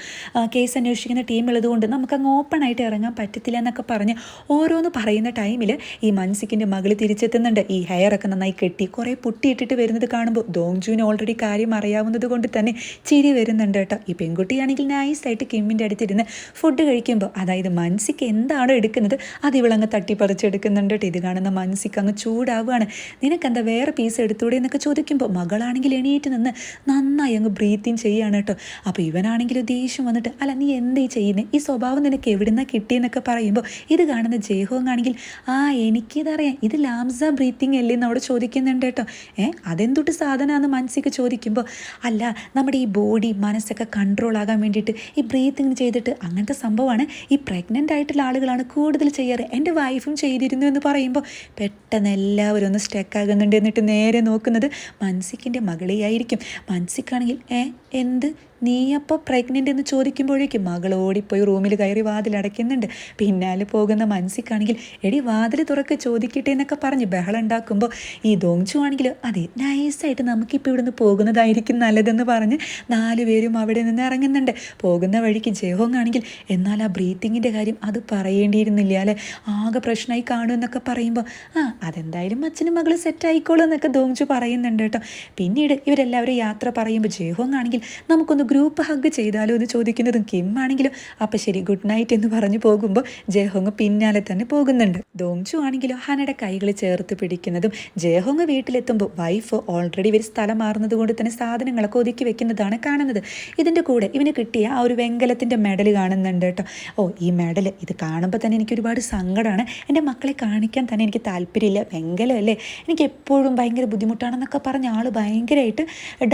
കേസ് അന്വേഷിക്കുന്ന ടീം ഉള്ളതുകൊണ്ട് നമുക്ക് അങ്ങ് ഓപ്പൺ ആയിട്ട് ഇറങ്ങാൻ പറ്റത്തില്ല എന്നൊക്കെ പറഞ്ഞ് ഓരോന്ന് പറയുന്ന ടൈമിൽ ഈ മൻസിക്കിന്റെ മകൾ തിരിച്ചെത്തുന്നുണ്ട്. ഈ ഹെയർ ഒക്കെ നന്നായി കെട്ടി കുറേ പൊട്ടിയിട്ടിട്ട് വരുന്നത് കാണുമ്പോൾ ദോങ്ജുവിന് ഓൾറെഡി കാര്യം അറിയാവുന്നത് കൊണ്ട് തന്നെ ചിരി വരുന്നുണ്ട് കേട്ടോ. ഈ പെൺകുട്ടിയാണെങ്കിൽ നൈസായിട്ട് കിമ്മിന്റെ അടുത്തിരുന്ന് ഫുഡ് കഴിക്കുമ്പോൾ അതായത് മൻസിക്ക് എന്താണോ എടുക്കുന്നത്? അത് ഇവളങ്ങ് തട്ടിപ്പറിച്ചെടുക്കുന്നുണ്ട്. കേട്ടോ ഇത് കാണുന്ന മനസ്സിക്ക് അങ്ങ് ചൂടാവുകയാണ്. നിനക്കെന്താ വേറെ പീസ് എടുത്തൂടെ എന്നൊക്കെ ചോദിക്കുമ്പോൾ മകളാണെങ്കിൽ എണീറ്റ് നിന്ന് നന്നായി അങ്ങ് ബ്രീത്തിങ് ചെയ്യാണ് കേട്ടോ അപ്പോൾ ഇവനാണെങ്കിൽ ദേഷ്യം വന്നിട്ട് അല്ല നീ എന്തേ ചെയ്യുന്നത് ഈ സ്വഭാവം നിനക്ക് എവിടുന്നാ കിട്ടിയെന്നൊക്കെ പറയുമ്പോൾ ഇത് കാണുന്ന ജയഹോങ് ആണെങ്കിൽ ആ എനിക്കിതറിയാം. ഇത് ലാംസ ബ്രീത്തിങ് അല്ലേ എന്ന് അവിടെ ചോദിക്കുന്നുണ്ട് കേട്ടോ ഏ അതെന്തൊട്ട് സാധനമാണെന്ന് മനസ്സിക്ക് ചോദിക്കുമ്പോൾ അല്ല നമ്മുടെ ഈ ബോഡി മനസ്സൊക്കെ കൺട്രോൾ ആകാൻ വേണ്ടിയിട്ട് ഈ ബ്രീത്തിങ് ചെയ്തിട്ട് അങ്ങനത്തെ സംഭവമാണ് ഈ പ്രഗ്നന്റ് ആയിട്ടുള്ള ആളുകളാണ് കൂടുതൽ ചെയ്യാറ്. എന്റെ വൈഫും ചെയ്തിരുന്നു എന്ന് പറയുമ്പോൾ പെട്ടെന്ന് എല്ലാവരും ഒന്ന് സ്റ്റക്ക് ആകുന്നുണ്ട് എന്നിട്ട് നേരെ നോക്കുന്നത് മൻസിക്കിന്റെ മകളെയായിരിക്കും. മൻസിക്കാണെങ്കിൽ ഏ എന്ത്? നീ അപ്പോൾ പ്രഗ്നന്റ് എന്ന് ചോദിക്കുമ്പോഴേക്കും മകൾ ഓടിപ്പോയി റൂമിൽ കയറി വാതിൽ അടയ്ക്കുന്നുണ്ട്. പിന്നാലെ പോകുന്ന മനസ്സിക്കാണെങ്കിൽ എടി വാതിൽ തുറക്ക് ചോദിക്കട്ടെ എന്നൊക്കെ പറഞ്ഞ് ബഹളം ഉണ്ടാക്കുമ്പോൾ ഈ ദോങ്ചു ആണെങ്കിൽ അതെ നൈസായിട്ട് നമുക്കിപ്പോൾ ഇവിടുന്ന് പോകുന്നതായിരിക്കും നല്ലതെന്ന് പറഞ്ഞ് നാല് പേരും അവിടെ നിന്ന് ഇറങ്ങുന്നുണ്ട്. പോകുന്ന വഴിക്ക് ജയഹോങ് ആണെങ്കിൽ എന്നാൽ ആ ബ്രീത്തിങ്ങിന്റെ കാര്യം അത് പറയേണ്ടിയിരുന്നില്ല അല്ലേ? ആകെ പ്രശ്നമായി കാണുമെന്നൊക്കെ പറയുമ്പോൾ ആ അതെന്തായാലും അച്ഛനും മകൾ സെറ്റ് ആയിക്കോളും എന്നൊക്കെ ദോങ്ചു പറയുന്നുണ്ട് കേട്ടോ. പിന്നീട് ഇവരെല്ലാവരും യാത്ര പറയുമ്പോൾ ജയഹോങ് ആണെങ്കിൽ നമുക്കൊന്ന് ഗ്രൂപ്പ് ഹഗ് ചെയ്താലോ എന്ന് ചോദിക്കുന്നതും കിം ആണെങ്കിലും അപ്പം ശരി ഗുഡ് നൈറ്റ് എന്ന് പറഞ്ഞു പോകുമ്പോൾ ജയഹോങ് പിന്നാലെ തന്നെ പോകുന്നുണ്ട്. ദോങ്ചു ആണെങ്കിലും ഹനയുടെ കൈകൾ ചേർത്ത് പിടിക്കുന്നതും ജയഹോങ് വീട്ടിലെത്തുമ്പോൾ വൈഫ് ഓൾറെഡി ഇവർ സ്ഥലം മാറുന്നത് കൊണ്ട് തന്നെ സാധനങ്ങളൊക്കെ ഒതുക്കി വെക്കുന്നതാണ് കാണുന്നത്. ഇതിന്റെ കൂടെ ഇവന് കിട്ടിയ ആ ഒരു വെങ്കലത്തിന്റെ മെഡൽ കാണുന്നുണ്ട് കേട്ടോ. ഓ ഈ മെഡൽ ഇത് കാണുമ്പോൾ തന്നെ എനിക്ക് ഒരുപാട് സങ്കടമാണ് എന്റെ മക്കളെ കാണിക്കാൻ തന്നെ എനിക്ക് താല്പര്യമില്ല. വെങ്കലമല്ലേ എനിക്ക് എപ്പോഴും ഭയങ്കര ബുദ്ധിമുട്ടാണെന്നൊക്കെ പറഞ്ഞ ആൾ ഭയങ്കരമായിട്ട്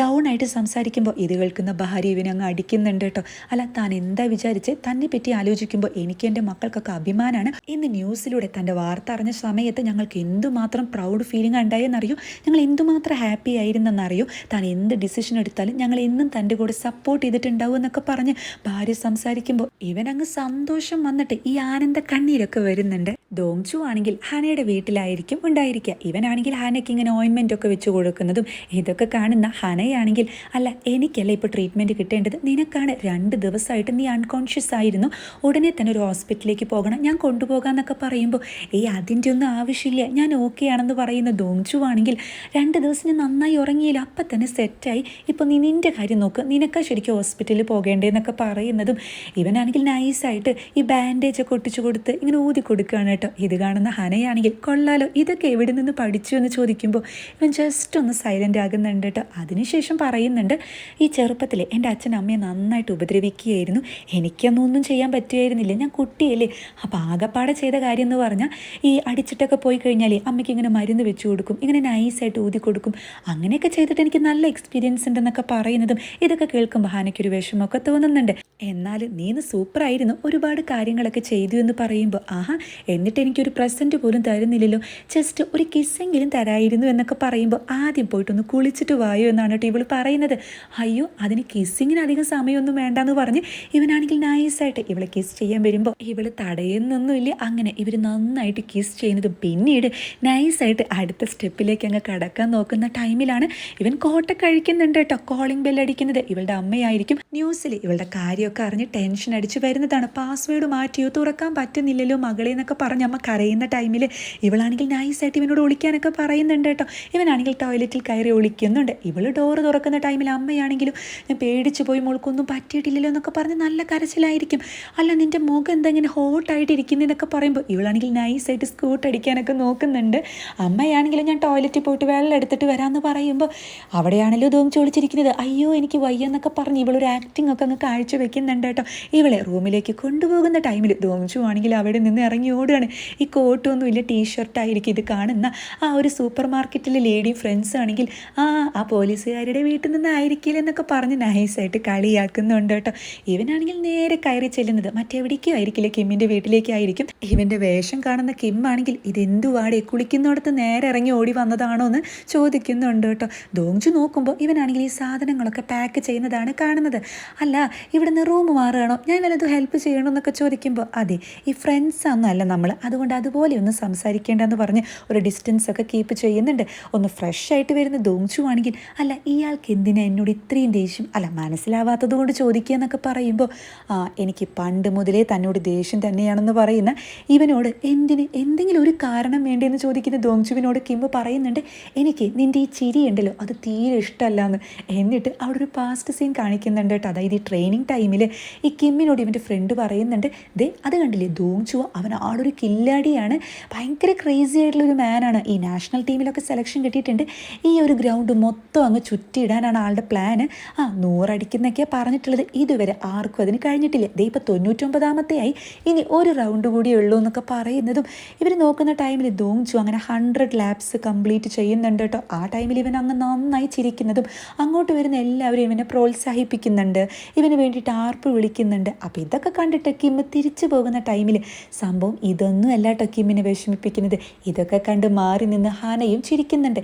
ഡൗൺ ആയിട്ട് സംസാരിക്കുമ്പോൾ ഇത് കേൾക്കുന്ന ഭാര്യ ഇവനെ അങ്ങ് അടിക്കുന്നുണ്ട് കേട്ടോ. അല്ല താൻ എന്താ വിചാരിച്ച്? തന്നെ പറ്റി ആലോചിക്കുമ്പോൾ എനിക്ക് എന്റെ മക്കൾക്കൊക്കെ അഭിമാനമാണ് ഇന്ന് ന്യൂസിലൂടെ തന്റെ വാർത്ത അറിഞ്ഞ സമയത്ത് ഞങ്ങൾക്ക് എന്തുമാത്രം പ്രൗഡ് ഫീലിംഗ് ഉണ്ടായെന്നറിയൂ? ഞങ്ങൾ എന്തുമാത്രം ഹാപ്പി ആയിരുന്നെന്നറിയൂ? താൻ എന്ത് ഡിസിഷൻ എടുത്താലും ഞങ്ങൾ എന്നും തന്റെ കൂടെ സപ്പോർട്ട് ചെയ്തിട്ടുണ്ടാവും എന്നൊക്കെ പറഞ്ഞ് ഭാര്യ സംസാരിക്കുമ്പോൾ ഇവനങ്ങ് സന്തോഷം വന്നിട്ട് ഈ ആനന്ദ കണ്ണീരൊക്കെ വരുന്നുണ്ട്. ദോങ്ചു ആണെങ്കിൽ ഹാനയുടെ വീട്ടിലായിരിക്കും ഉണ്ടായിരിക്കുക. ഇവനാണെങ്കിൽ ഹാനയ്ക്ക് ഇങ്ങനെ ഓയിൻമെന്റ് ഒക്കെ വെച്ച് കൊടുക്കുന്നതും ഇതൊക്കെ കാണുന്ന ഹാനയാണെങ്കിൽ അല്ല എനിക്കല്ല ഇപ്പോൾ ട്രീറ്റ്മെന്റ് കിട്ടേണ്ടത് നിനക്കാണ്. രണ്ട് ദിവസമായിട്ട് നീ അൺകോൺഷ്യസ് ആയിരുന്നു. ഉടനെ തന്നെ ഒരു ഹോസ്പിറ്റലിലേക്ക് പോകണം. ഞാൻ കൊണ്ടുപോകാമെന്നൊക്കെ പറയുമ്പോൾ ഏയ് അതിന്റെ ഒന്നും ആവശ്യമില്ല. ഞാൻ ഓക്കെ ആണെന്ന് പറയുന്ന ദോങ്ചു ആണെങ്കിൽ രണ്ട് ദിവസം ഞാൻ നന്നായി ഉറങ്ങിയില്ല. അപ്പം തന്നെ സെറ്റായി ഇപ്പോൾ നീ നിന്റെ കാര്യം നോക്ക്. നിനക്കാ ശരിക്കും ഹോസ്പിറ്റലിൽ പോകേണ്ടതെന്നൊക്കെ പറയുന്നതും ഇവനാണെങ്കിൽ നൈസായിട്ട് ഈ ബാൻഡേജ് ഒക്കെ ഒട്ടിച്ചു കൊടുത്ത് ഇങ്ങനെ ഊതി കൊടുക്കുകയാണ് കേട്ടോ. ഇത് കാണുന്ന ഹനയാണെങ്കിൽ കൊള്ളാലോ ഇതൊക്കെ എവിടെ നിന്ന് പഠിച്ചു? എന്ന് ചോദിക്കുമ്പോൾ ഇവൻ ജസ്റ്റ് ഒന്ന് സൈലന്റ് ആകുന്നുണ്ട് കേട്ടോ. അതിനുശേഷം പറയുന്നുണ്ട് ഈ ചെറുപ്പത്തിൽ എന്റെ അച്ഛൻ അമ്മയെ നന്നായിട്ട് ഉപദ്രവിക്കുകയായിരുന്നു. എനിക്കൊന്നും ഒന്നും ചെയ്യാൻ പറ്റുമായിരുന്നില്ല ഞാൻ കുട്ടിയല്ലേ. അപ്പോൾ ആകപ്പാടെ ചെയ്ത കാര്യം എന്ന് പറഞ്ഞാൽ ഈ അടിച്ചിട്ടൊക്കെ പോയി കഴിഞ്ഞാൽ അമ്മയ്ക്ക് ഇങ്ങനെ മരുന്ന് വെച്ച് കൊടുക്കും ഇങ്ങനെ നൈസായിട്ട് ഊതി കൊടുക്കും. അങ്ങനെയൊക്കെ ചെയ്തിട്ട് എനിക്ക് നല്ല എക്സ്പീരിയൻസ് ഉണ്ടെന്നൊക്കെ പറയുന്നതും ഇതൊക്കെ കേൾക്കുമ്പോൾ ഹാനയ്ക്കൊരു വിഷമമൊക്കെ തോന്നുന്നുണ്ട്. എന്നാൽ നീന്ന് സൂപ്പറായിരുന്നു. ഒരുപാട് കാര്യങ്ങളൊക്കെ ചെയ്തു എന്ന് പറയുമ്പോൾ ആഹാ എന്നിട്ട് എനിക്കൊരു പ്രസന്റ് പോലും തരുന്നില്ലല്ലോ. ജസ്റ്റ് ഒരു കിസ്സെങ്കിലും തരായിരുന്നു എന്നൊക്കെ പറയുമ്പോൾ ആദ്യം പോയിട്ടൊന്ന് കുളിച്ചിട്ട് വായോ എന്നാണ് കേട്ടോ ഇവൾ പറയുന്നത്. അയ്യോ അതിന് കിസ് കിസ്സിങ്ങിന് അധികം സമയമൊന്നും വേണ്ടെന്ന് പറഞ്ഞ് ഇവനാണെങ്കിൽ നൈസായിട്ട് ഇവളെ കിസ് ചെയ്യാൻ വരുമ്പോൾ ഇവൾ തടയുന്നൊന്നുമില്ല അങ്ങനെ ഇവർ നന്നായിട്ട് കിസ് ചെയ്യുന്നത് പിന്നീട് നൈസായിട്ട് അടുത്ത സ്റ്റെപ്പിലേക്ക് അങ്ങ് കടക്കാൻ നോക്കുന്ന ടൈമിലാണ് ഇവൻ കോട്ട കഴിക്കുന്നുണ്ട് കേട്ടോ. കോളിംഗ് ബെല്ലടിക്കുന്നത് ഇവളുടെ അമ്മയായിരിക്കും. ന്യൂസിൽ ഇവളുടെ കാര്യമൊക്കെ അറിഞ്ഞ് ടെൻഷൻ അടിച്ച് വരുന്നതാണ്. പാസ്വേഡ് മാറ്റിയോ? തുറക്കാൻ പറ്റുന്നില്ലല്ലോ മകളെ എന്നൊക്കെ പറഞ്ഞ് അമ്മ കരയുന്ന ടൈമിൽ ഇവളാണെങ്കിൽ നൈസായിട്ട് ഇവനോട് ഒളിക്കാനൊക്കെ പറയുന്നുണ്ട് കേട്ടോ. ഇവനാണെങ്കിൽ ടോയ്ലറ്റിൽ കയറി ഒളിക്കുന്നുണ്ട്. ഇവൾ ഡോറ് തുറക്കുന്ന ടൈമിൽ അമ്മയാണെങ്കിലും ഞാൻ പേടിച്ചു പോയി മോൾക്കൊന്നും പറ്റിയിട്ടില്ലല്ലോ എന്നൊക്കെ പറഞ്ഞ് നല്ല കരച്ചിലായിരിക്കും. അല്ല നിന്റെ മുഖം എന്താ ഇങ്ങനെ ഹോട്ടായിട്ട് ഇരിക്കുന്നതെന്നൊക്കെ പറയുമ്പോൾ ഇവളാണെങ്കിൽ നൈസായിട്ട് സ്കൂട്ട് അടിക്കാനൊക്കെ നോക്കുന്നുണ്ട്. അമ്മയാണെങ്കിലും ഞാൻ ടോയ്ലറ്റിൽ പോയിട്ട് വെള്ളം എടുത്തിട്ട് വരാമെന്ന് പറയുമ്പോൾ അവിടെയാണല്ലോ ദോം ചോദിച്ചിരിക്കുന്നത്. അയ്യോ എനിക്ക് വയ്യ എന്നൊക്കെ പറഞ്ഞ് ഇവളൊരു ആക്ടിംഗ് ഒക്കെ അങ്ങ് കാഴ്ച വെക്കുന്നുണ്ട് കേട്ടോ. ഇവളെ റൂമിലേക്ക് കൊണ്ടുപോകുന്ന ടൈമിൽ ദോംചു ആണെങ്കിൽ അവിടെ നിന്ന് ഇറങ്ങി ഓടുകയാണ്. ഈ കോട്ടൊന്നും ഇല്ല ടീഷർട്ടായിരിക്കും ഇത് കാണുന്ന ആ ഒരു സൂപ്പർ മാർക്കറ്റിലെ ലേഡി ഫ്രണ്ട്സ് ആണെങ്കിൽ ആ ആ പോലീസുകാരുടെ വീട്ടിൽ നിന്നായിരിക്കില്ല എന്നൊക്കെ പറഞ്ഞ് നൈസായിട്ട് കളിയാക്കുന്നുണ്ട് കേട്ടോ. ഇവനാണെങ്കിൽ നേരെ കയറി ചെല്ലുന്നത് മറ്റെവിടേക്കും ആയിരിക്കില്ല. കിമ്മിന്റെ വീട്ടിലേക്കായിരിക്കും. ഇവന്റെ വേഷം കാണുന്ന കിമ്മാണെങ്കിൽ ഇതെന്തുവാടെ കുളിക്കുന്നിടത്ത് നേരെ ഇറങ്ങി ഓടി വന്നതാണോ എന്ന് ചോദിക്കുന്നുണ്ട് കേട്ടോ. ദോങ്ജു നോക്കുമ്പോൾ ഇവനാണെങ്കിൽ ഈ സാധനങ്ങളൊക്കെ പാക്ക് ചെയ്യുന്നതാണ് കാണുന്നത്. അല്ല ഇവിടുന്ന് റൂം മാറുകയാണോ? ഞാൻ വല്ലതും ഹെൽപ്പ് ചെയ്യണമെന്നൊക്കെ ചോദിക്കുമ്പോൾ അതെ ഈ ഫ്രണ്ട്സ് ഒന്നല്ല നമ്മൾ അതുകൊണ്ട് അതുപോലെ ഒന്ന് സംസാരിക്കേണ്ടെന്ന് പറഞ്ഞ് ഒരു ഡിസ്റ്റൻസ് ഒക്കെ കീപ്പ് ചെയ്യുന്നുണ്ട്. ഒന്ന് ഫ്രഷ് ആയിട്ട് വരുന്ന ദോങ്ചു ആണെങ്കിൽ അല്ല ഇയാൾക്ക് എന്തിനാ എന്നോട് ഇത്രയും ദേഷ്യം? അല്ല മനസ്സിലാവാത്തത് കൊണ്ട് ചോദിക്കുക എന്നൊക്കെ പറയുമ്പോൾ ആ എനിക്ക് പണ്ട് മുതലേ തന്നോട് ദേഷ്യം തന്നെയാണെന്ന് പറയുന്ന ഇവനോട് എന്തിന് എന്തെങ്കിലും ഒരു കാരണം വേണ്ടിയെന്ന് ചോദിക്കുന്ന ദോങ്ചുവിനോട് കിമ്പ് പറയുന്നുണ്ട് എനിക്ക് നിന്റെ ഈ ചിരി ഉണ്ടല്ലോ അത് തീരെ ഇഷ്ടമല്ല എന്ന് എന്നിട്ട് അവിടെ ഒരു പാസ്റ്റ് സീൻ കാണിക്കുന്നുണ്ട് കേട്ടോ. അതായത് ഈ ട്രെയിനിങ് ടൈമിൽ ഈ കിമ്മിനോട് ഇവന്റെ ഫ്രണ്ട് പറയുന്നുണ്ട് ദേ അത് കണ്ടില്ലേ? ദോങ്ചു അവൻ ആളൊരു കില്ലാടിയാണ്. ഭയങ്കര ക്രേസി ആയിട്ടുള്ള ഒരു മാനാണ് ഈ നാഷണൽ ടീമിലൊക്കെ സെലക്ഷൻ കിട്ടിയിട്ടുണ്ട്. ഈ ഒരു ഗ്രൗണ്ട് മൊത്തം അങ്ങ് ചുറ്റിയിടാനാണ് ആളുടെ പ്ലാന് ആ നൂറടിക്കുന്നൊക്കെയാണ് പറഞ്ഞിട്ടുള്ളത് ഇതുവരെ ആർക്കും അതിന് കഴിഞ്ഞിട്ടില്ല. ദേ ഇപ്പോൾ തൊണ്ണൂറ്റൊമ്പതാമത്തെ ആയി ഇനി ഒരു റൗണ്ട് കൂടിയേ ഉള്ളൂ എന്നൊക്കെ പറയുന്നതും ഇവർ നോക്കുന്ന ടൈമിൽ ദോങ്ചു അങ്ങനെ ഹൺഡ്രഡ് ലാപ്സ് കംപ്ലീറ്റ് ചെയ്യുന്നുണ്ട് കേട്ടോ. ആ ടൈമിൽ ഇവൻ അങ്ങ് നന്നായി ചിരിക്കുന്നതും അങ്ങോട്ട് വരുന്ന എല്ലാവരും ഇവനെ പ്രോത്സാഹിപ്പിക്കുന്നുണ്ട്. ഇവന് വേണ്ടിയിട്ട് ആർപ്പ് വിളിക്കുന്നുണ്ട്. അപ്പോൾ ഇതൊക്കെ കണ്ടിട്ട് കിം തിരിച്ചു പോകുന്ന ടൈമിൽ സംഭവം ഇതൊന്നും അല്ല കേട്ടോ വിഷമിപ്പിക്കുന്നത്. ഇതൊക്കെ കണ്ട് മാറി നിന്ന് ഹാനയും ചിരിക്കുന്നുണ്ട്.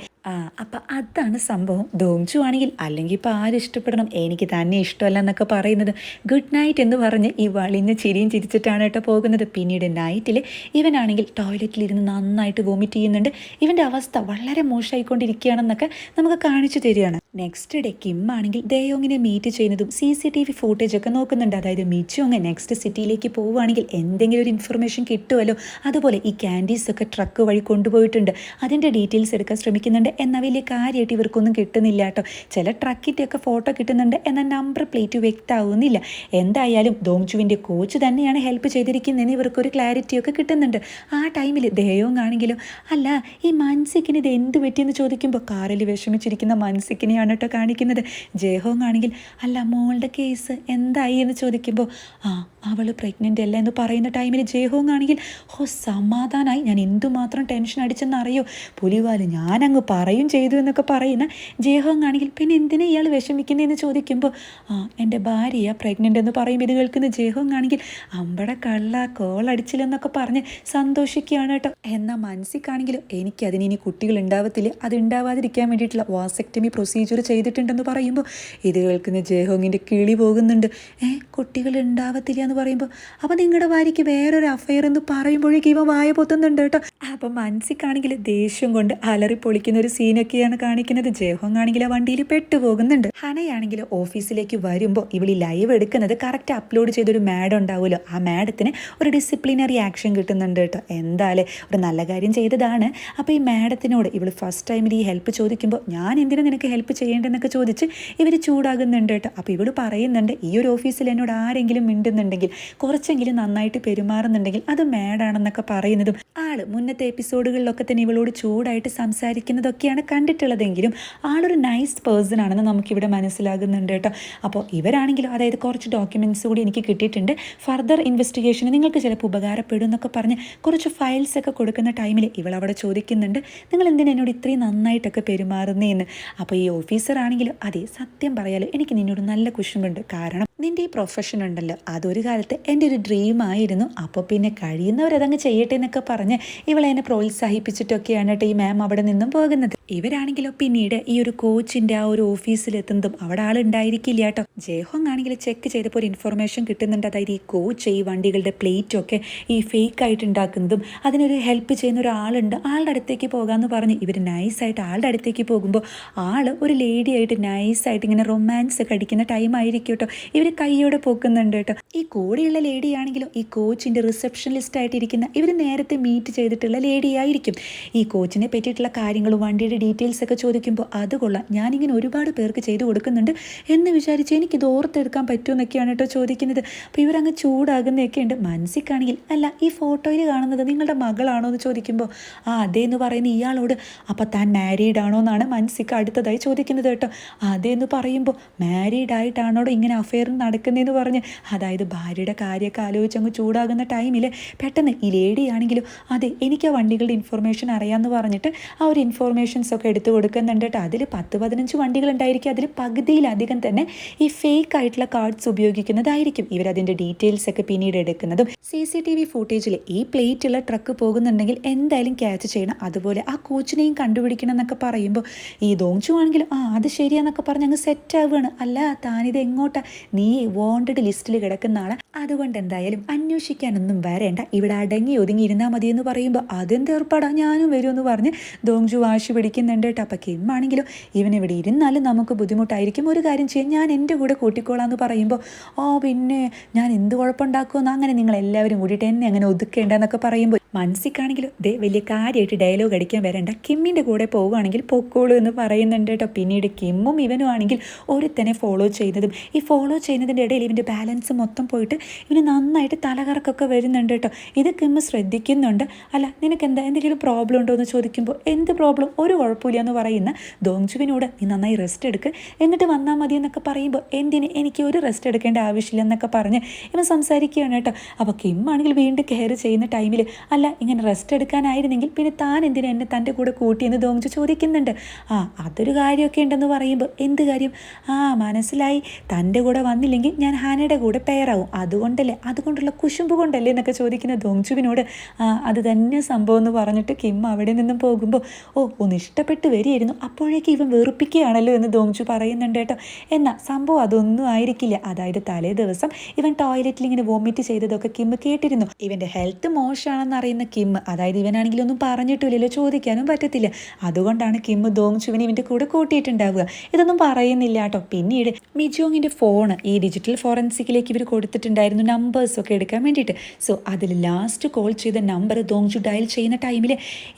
അപ്പം അതാണ് സംഭവം. ദോംചു ആണെങ്കിൽ അല്ലെങ്കിൽ ഇപ്പോൾ ആരും ഇഷ്ടപ്പെടണം? എനിക്ക് തന്നെ ഇഷ്ടമല്ല എന്നൊക്കെ പറയുന്നത്. ഗുഡ് നൈറ്റ് എന്ന് പറഞ്ഞ് ഈ വളിഞ്ഞ് ചിരിയും ചിരിച്ചിട്ടാണ് കേട്ടോ പോകുന്നത്. പിന്നീട് നൈറ്റിൽ ഇവനാണെങ്കിൽ ടോയ്ലറ്റിലിരുന്ന് നന്നായിട്ട് വോമിറ്റ് ചെയ്യുന്നുണ്ട്. ഇവന്റെ അവസ്ഥ വളരെ മോശമായിക്കൊണ്ടിരിക്കുകയാണെന്നൊക്കെ നമുക്ക് കാണിച്ചു തരികയാണ്. നെക്സ്റ്റ് ഡേ കിം ആണെങ്കിൽ ദയോങ്ങിനെ മീറ്റ് ചെയ്യുന്നതും C C T V footage ഒക്കെ നോക്കുന്നുണ്ട്. അതായത് മിച്ചോങ് നെക്സ്റ്റ് സിറ്റിയിലേക്ക് പോവുകയാണെങ്കിൽ എന്തെങ്കിലും ഒരു ഇൻഫർമേഷൻ കിട്ടുമല്ലോ അതുപോലെ ഈ ക്യാൻഡീസ് ഒക്കെ ട്രക്ക് വഴി കൊണ്ടുപോയിട്ടുണ്ട്. അതിന്റെ ഡീറ്റെയിൽസ് എടുക്കാൻ ശ്രമിക്കുന്നുണ്ട്. എന്നാൽ വലിയ കാര്യമായിട്ട് ഇവർക്കൊന്നും കിട്ടുന്നില്ല കേട്ടോ. ചില ട്രക്കിന്റെ ഒക്കെ ഫോട്ടോ കിട്ടുന്നുണ്ട്. എന്നാൽ നമ്പർ പ്ലേറ്റ് വ്യക്തമാവുന്നില്ല. എന്തായാലും ദോങ്ചുവിന്റെ കോച്ച് തന്നെയാണ് ഹെൽപ്പ് ചെയ്തിരിക്കുന്നതെന്ന് ഇവർക്കൊരു ക്ലാരിറ്റി ഒക്കെ കിട്ടുന്നുണ്ട്. ആ ടൈമിൽ ദയോങ് ആണെങ്കിലും അല്ല ഈ മാൻസിക്കിന് ഇത് എന്ത് പറ്റിയെന്ന് ചോദിക്കുമ്പോൾ കാറിൽ വിഷമിച്ചിരിക്കുന്ന മാൻസിക്കിനെയാണ് കേട്ടോ കാണിക്കുന്നത്. ജയഹോങ് ആണെങ്കിൽ അല്ല മോളുടെ കേസ് എന്തായി? എന്ന് ചോദിക്കുമ്പോൾ ആ അവൾ പ്രഗ്നന്റ് അല്ല എന്ന് പറയുന്ന ടൈമിൽ ജയഹോങ് ആണെങ്കിൽ ഓ സമാധാനമായി ഞാൻ എന്തുമാത്രം ടെൻഷൻ അടിച്ചെന്നറിയോ പുലിവാൽ ഞാനങ്ങ് പറയും ചെയ്തു എന്നൊക്കെ പറയുന്ന ജയഹോങ് ആണെങ്കിൽ പിന്നെ എന്തിനാ ഇയാൾ വിഷമിക്കുന്നതെന്ന് ചോദിക്കുമ്പോൾ ആ എന്റെ ഭാര്യ പ്രഗ്നന്റ് എന്ന് പറയും. ഇത് കേൾക്കുന്ന ജയഹോങ് ആണെങ്കിൽ അമ്പട കള്ള കോളടിച്ചില്ലെന്നൊക്കെ പറഞ്ഞ് സന്തോഷിക്കുകയാണ് കേട്ടോ. എന്നാൽ മനസ്സിക്കാണെങ്കിലും എനിക്ക് അതിന് ഇനി കുട്ടികൾ ഉണ്ടാവത്തില്ല. അത് ഉണ്ടാവാതിരിക്കാൻ വേണ്ടിയിട്ടുള്ള വാസക്ടമി പ്രൊസീജിയർ ചെയ്തിട്ടുണ്ടെന്ന് പറയുമ്പോൾ ഇത് കേൾക്കുന്ന ജയഹോങ്ങിന്റെ കിളി പോകുന്നുണ്ട്. ഏ കുട്ടികൾ ഉണ്ടാവത്തില്ല എന്ന് പറയുമ്പോൾ അപ്പോൾ നിങ്ങളുടെ ഭാര്യയ്ക്ക് വേറൊരു അഫയർ എന്ന് പറയുമ്പോഴേക്കും ഇവ വായ പൊത്തുന്നുണ്ട് കേട്ടോ. അപ്പം മനസ്സിക്കാണെങ്കിൽ ദേഷ്യം കൊണ്ട് അലറി പൊളിക്കുന്ന ഒരു സീനൊക്കെയാണ് കാണിക്കുന്നത്. ജയഹോങ് ആണെങ്കിൽ ആ വണ്ടിയിൽ പെട്ടുപോകുന്നുണ്ട് ഹനയാണെങ്കിൽ ഓഫീസിലേക്ക് വരുമ്പോൾ ഇവളി ലൈവ് എടുക്കുന്നത് കറക്റ്റ് അപ്ലോഡ് ചെയ്തൊരു മാഡ് ഉണ്ടാവുമല്ലോ. ആ മാഡത്തിന് ഒരു ഡിസിപ്ലിനറി ആക്ഷൻ കിട്ടുന്നുണ്ട് കേട്ടോ. എന്തായാലും ഒരു നല്ല കാര്യം ചെയ്തതാണ്. അപ്പോൾ ഈ മാഡത്തിനോട് ഇവൾ ഫസ്റ്റ് ടൈമിൽ ഈ ഹെൽപ്പ് ചോദിക്കുമ്പോൾ ഞാൻ എന്തിനാ നിനക്ക് ഹെൽപ്പ് ചെയ്യേണ്ടതെന്നൊക്കെ ചോദിച്ച് ഇവർ ചൂടാകുന്നുണ്ട് കേട്ടോ. അപ്പോൾ ഇവൾ പറയുന്നുണ്ട് ഈ ഒരു ഓഫീസിൽ എന്നോട് ആരെങ്കിലും മിണ്ടുന്നുണ്ടെങ്കിൽ കുറച്ചെങ്കിലും നന്നായിട്ട് പെരുമാറുന്നുണ്ടെങ്കിൽ അത് മേടാണെന്നൊക്കെ പറയുന്നതും ആൾ മുന്നത്തെ എപ്പിസോഡുകളിലൊക്കെ തന്നെ ഇവളോട് ചൂടായിട്ട് സംസാരിക്കുന്നതൊക്കെയാണ് കണ്ടിട്ടുള്ളതെങ്കിലും ആളൊരു നൈസ് പേഴ്സൺ ആണെന്ന് നമുക്കിവിടെ മനസ്സിലാകുന്നുണ്ട് കേട്ടോ. അപ്പോൾ ഇവരാണെങ്കിലും അതായത് കുറച്ച് ഡോക്യുമെന്റ്സ് കൂടി എനിക്ക് കിട്ടിയിട്ടുണ്ട്. ഫർദർ ഇൻവെസ്റ്റിഗേഷന് നിങ്ങൾക്ക് ചിലപ്പോൾ ഉപകാരപ്പെടും എന്നൊക്കെ പറഞ്ഞ് കുറച്ച് ഫയൽസ് ഒക്കെ കൊടുക്കുന്ന ടൈമിൽ ഇവൾ അവിടെ ചോദിക്കുന്നുണ്ട് നിങ്ങൾ എന്തിനാ എന്നോട് ഇത്രയും നന്നായിട്ടൊക്കെ പെരുമാറുന്നതെന്ന് അപ്പോൾ ഈ ഓഫീസർ ആണെങ്കിലും അതെ സത്യം പറയാലോ എനിക്ക് നിന്നോട് നല്ല കുശുമ്പുണ്ട്. കാരണം നിന്റെ ഈ പ്രൊഫഷൻ ഉണ്ടല്ലോ അതൊരു കാലത്ത് എന്റെ ഒരു ഡ്രീം ആയിരുന്നു. അപ്പോൾ പിന്നെ കഴിയുന്നവരതങ്ങ് ചെയ്യട്ടെ എന്നൊക്കെ പറഞ്ഞ് ഇവളെ എന്നെ പ്രോത്സാഹിപ്പിച്ചിട്ടൊക്കെയാണ് കേട്ടോ ഈ മാം അവിടെ നിന്നും പോകുന്നത്. ഇവരാണെങ്കിലോ പിന്നീട് ഈ ഒരു കോച്ചിന്റെ ആ ഒരു ഓഫീസിലെത്തുന്നതും അവിടെ ആളുണ്ടായിരിക്കില്ല കേട്ടോ ജയഹോങ് ആണെങ്കിൽ ചെക്ക് ചെയ്തപ്പോൾ ഒരു ഇൻഫർമേഷൻ കിട്ടുന്നുണ്ട്. അതായത് ഈ കോച്ച് ഈ വണ്ടികളുടെ പ്ലേറ്റൊക്കെ ഈ ഫേക്ക് ആയിട്ട് ഉണ്ടാക്കുന്നതും അതിനൊരു ഹെൽപ്പ് ചെയ്യുന്ന ഒരാളുണ്ട്. ആളുടെ അടുത്തേക്ക് പോകാമെന്ന് പറഞ്ഞ് ഇവർ നൈസായിട്ട് ആളുടെ അടുത്തേക്ക് പോകുമ്പോൾ ആൾ ഒരു ലേഡി ആയിട്ട് നൈസായിട്ട് ഇങ്ങനെ റൊമാൻസ് ഒക്കെ അടിക്കുന്ന ടൈം ആയിരിക്കും കേട്ടോ ഇവർ കൈയോടെ പോക്കുന്നുണ്ട് കേട്ടോ ഈ കൂടെയുള്ള ലേഡി ആണെങ്കിലും ഈ കോച്ചിന്റെ റിസപ്ഷനിസ്റ്റ് ആയിട്ടിരിക്കുന്ന ഇവർ നേരത്തെ മീറ്റ് ചെയ്തിട്ടുള്ള ലേഡി ആയിരിക്കും. ഈ കോച്ചിനെ പറ്റിയിട്ടുള്ള കാര്യങ്ങളും വണ്ടിയുടെ ഡീറ്റെയിൽസ് ഒക്കെ ചോദിക്കുമ്പോൾ അത് കൊള്ളാം. ഞാനിങ്ങനെ ഒരുപാട് പേർക്ക് ചെയ്തു കൊടുക്കുന്നുണ്ട് എന്ന് വിചാരിച്ച് എനിക്കിത് ഓർത്തെടുക്കാൻ പറ്റുമെന്നൊക്കെയാണ് കേട്ടോ ചോദിക്കുന്നത്. അപ്പോൾ ഇവരങ്ങ് ചൂടാകുന്നതൊക്കെ ഉണ്ട്. മനസ്സിക്കാണെങ്കിൽ അല്ല ഈ ഫോട്ടോയിൽ കാണുന്നത് നിങ്ങളുടെ മകളാണോ എന്ന് ചോദിക്കുമ്പോൾ ആ അതേ എന്ന് പറയുന്ന ഇയാളോട് അപ്പോൾ താൻ മാരീഡ് ആണോ എന്നാണ് മനസ്സിക്ക് അടുത്തതായി ചോദിക്കുന്നത്. കേട്ടോ. അതെന്ന് പറയുമ്പോൾ മാരീഡ് ആയിട്ടാണോ ഇങ്ങനെ അഫെയർ നടക്കുന്നതെന്ന് പറഞ്ഞ് അതായത് ഭാര്യയുടെ കാര്യമൊക്കെ ആലോചിച്ച് അങ്ങ് ചൂടാകുന്ന ടൈമിൽ പെട്ടെന്ന് ഈ ലേഡി ആണെങ്കിലും അതെ എനിക്ക് ആ വണ്ടികളുടെ ഇൻഫർമേഷൻ അറിയാമെന്ന് പറഞ്ഞിട്ട് ആ ഒരു ഇൻഫർമേഷൻസ് ഒക്കെ എടുത്തു കൊടുക്കുന്നുണ്ട് കേട്ടോ. അതിൽ പത്ത് പതിനഞ്ച് വണ്ടികൾ ഉണ്ടായിരിക്കും. അതിൽ പകുതിയിലധികം തന്നെ ഈ ഫേക്ക് ആയിട്ടുള്ള കാർഡ്സ് ഉപയോഗിക്കുന്നതായിരിക്കും ഇവരതിന്റെ ഡീറ്റെയിൽസ് ഒക്കെ പിന്നീട് എടുക്കുന്നതും. സി സി ടി വി ഫുട്ടേജിൽ ഈ പ്ലേറ്റുള്ള ട്രക്ക് പോകുന്നുണ്ടെങ്കിൽ എന്തായാലും ക്യാച്ച് ചെയ്യണം. അതുപോലെ ആ കോച്ചിനെയും കണ്ടുപിടിക്കണം എന്നൊക്കെ പറയുമ്പോൾ ഈ ദോങ്ചു ആണെങ്കിലും അത് ശരിയാന്നൊക്കെ പറഞ്ഞ് അങ്ങ് സെറ്റ് ആവുകയാണ്. അല്ല താനിത് എങ്ങോട്ടാ? നീ വോണ്ടഡ് ലിസ്റ്റിൽ കിടക്കുന്ന ആളെ. അതുകൊണ്ട് എന്തായാലും അന്വേഷിക്കാനൊന്നും വരേണ്ട. ഇവിടെ അടങ്ങി ഒതുങ്ങി ഇരുന്നാൽ മതി എന്ന് പറയുമ്പോൾ അതെന്ത് ഏർപ്പാടാ? ഞാനും വരുമെന്ന് പറഞ്ഞ് ദോങ്ജു വാശി പിടിക്കുന്നുണ്ട് കേട്ടോ. അപ്പം കിം ഇവനിവിടെ ഇവൻ ഇവിടെ ഇരുന്നാലും നമുക്ക് ബുദ്ധിമുട്ടായിരിക്കും. ഒരു കാര്യം ചെയ്യാം. ഞാൻ എന്റെ കൂടെ കൂട്ടിക്കോളാം എന്ന് പറയുമ്പോൾ ഓ പിന്നെ ഞാൻ എന്ത് കുഴപ്പമുണ്ടാക്കുമെന്ന്? അങ്ങനെ നിങ്ങൾ എല്ലാവരും കൂടിയിട്ട് എന്നെ അങ്ങനെ ഒതുക്കേണ്ടെന്നൊക്കെ പറയുമ്പോൾ മനസ്സിക്കാണെങ്കിലും ദേ വലിയ കാര്യമായിട്ട് ഡയലോഗ് അടിക്കാൻ വരേണ്ട. കിമ്മിന്റെ കൂടെ പോവുകയാണെങ്കിൽ പൊക്കോളൂ എന്ന് പറയുന്നുണ്ട് കേട്ടോ. പിന്നീട് കിമ്മും ഇവനും ആണെങ്കിൽ ഒരുത്തനെ ഫോളോ ചെയ്യുന്നതും. ഈ ഫോളോ ചെയ്യുന്നതിന്റെ ഇടയിൽ ഇവന്റെ ബാലൻസ് മൊത്തം പോയിട്ട് ഇവന് നന്നായിട്ട് തലകറക്കൊക്കെ വരുന്നുണ്ട് കേട്ടോ. ഇത് കിമ്മ് ശ്രദ്ധിക്കുന്നുണ്ട്. അല്ല നിനക്ക് എന്താ എന്തെങ്കിലും പ്രോബ്ലം ഉണ്ടോ എന്ന് ചോദിക്കുമ്പോൾ എന്ത് പ്രോബ്ലം ഒരു കുഴപ്പമില്ല എന്ന് പറയുന്ന ദോങ്ജുവിനോട് നീ നന്നായി റെസ്റ്റ് എടുക്ക്. എന്നിട്ട് വന്നാൽ മതി എന്നൊക്കെ പറയുമ്പോൾ എന്തിന് എനിക്ക് ഒരു റെസ്റ്റ് എടുക്കേണ്ട ആവശ്യമില്ല എന്നൊക്കെ പറഞ്ഞ് ഇവൻ സംസാരിക്കുകയാണ് കേട്ടോ. അപ്പോൾ കിമ്മാണെങ്കിൽ വീണ്ടും കെയർ ചെയ്യുന്ന ടൈമിൽ അല്ല ഇങ്ങനെ റെസ്റ്റ് എടുക്കാനായിരുന്നെങ്കിൽ പിന്നെ താൻ എന്തിനാ എന്നെ തന്റെ കൂടെ കൂട്ടിയെന്ന് ദോങ്ജു ചോദിക്കുന്നുണ്ട്. ആ അതൊരു കാര്യമൊക്കെ ഉണ്ടെന്ന് പറയുമ്പോൾ എന്ത് കാര്യം? ആ മനസ്സിലായി. തന്റെ കൂടെ വന്നില്ലെങ്കിൽ ഞാൻ ഹാനയുടെ കൂടെ പെയറാവും അതുകൊണ്ടല്ലേ? അതുകൊണ്ടുള്ള കുശുമ്പ് കൊണ്ടല്ലേ എന്നൊക്കെ ചോദിക്കുന്ന ദോങ്ചുവിനോട് അത് തന്നെ സംഭവം എന്ന് പറഞ്ഞിട്ട് കിം അവിടെ നിന്നും പോകുമ്പോൾ ഓ ഒന്ന് ഇഷ്ടപ്പെട്ട് വരികയായിരുന്നു. അപ്പോഴേക്ക് ഇവൻ വെറുപ്പിക്കുകയാണല്ലോ എന്ന് ദോങ്ചു പറയുന്നുണ്ട് കേട്ടോ. എന്നാൽ സംഭവം അതൊന്നും ആയിരിക്കില്ല. അതായത് തലേ ദിവസം ഇവൻ ടോയ്ലറ്റിൽ ഇങ്ങനെ വോമിറ്റ് ചെയ്തതൊക്കെ കിം കേട്ടിരുന്നു. ഇവന്റെ ഹെൽത്ത് മോശമാണെന്ന് അറിയുന്ന കിം അതായത് ഇവനാണെങ്കിലൊന്നും പറഞ്ഞിട്ടില്ലല്ലോ ചോദിക്കാനും പറ്റത്തില്ല. അതുകൊണ്ടാണ് കിം ദോങ്ചുവിനെ ഇവന്റെ കൂടെ കൂട്ടിയിട്ടുണ്ടാവുക ഇതൊന്നും പറയുന്നില്ല കേട്ടോ. പിന്നീട് മിജോങ്ങിന്റെ ഫോൺ ഈ ഡിജിറ്റൽ ഫോറൻസിക്കിലേക്ക് ഇവർ കൊടുത്തിട്ടുണ്ടായിരുന്നു നമ്പേഴ്സൊക്കെ എടുക്കാൻ വേണ്ടിയിട്ട്. സോ അതിൽ ലാസ്റ്റ് കോൾ ചെയ്ത നമ്പർ ദോങ്ജു ഡയൽ ചെയ്യുന്ന ടൈമിൽ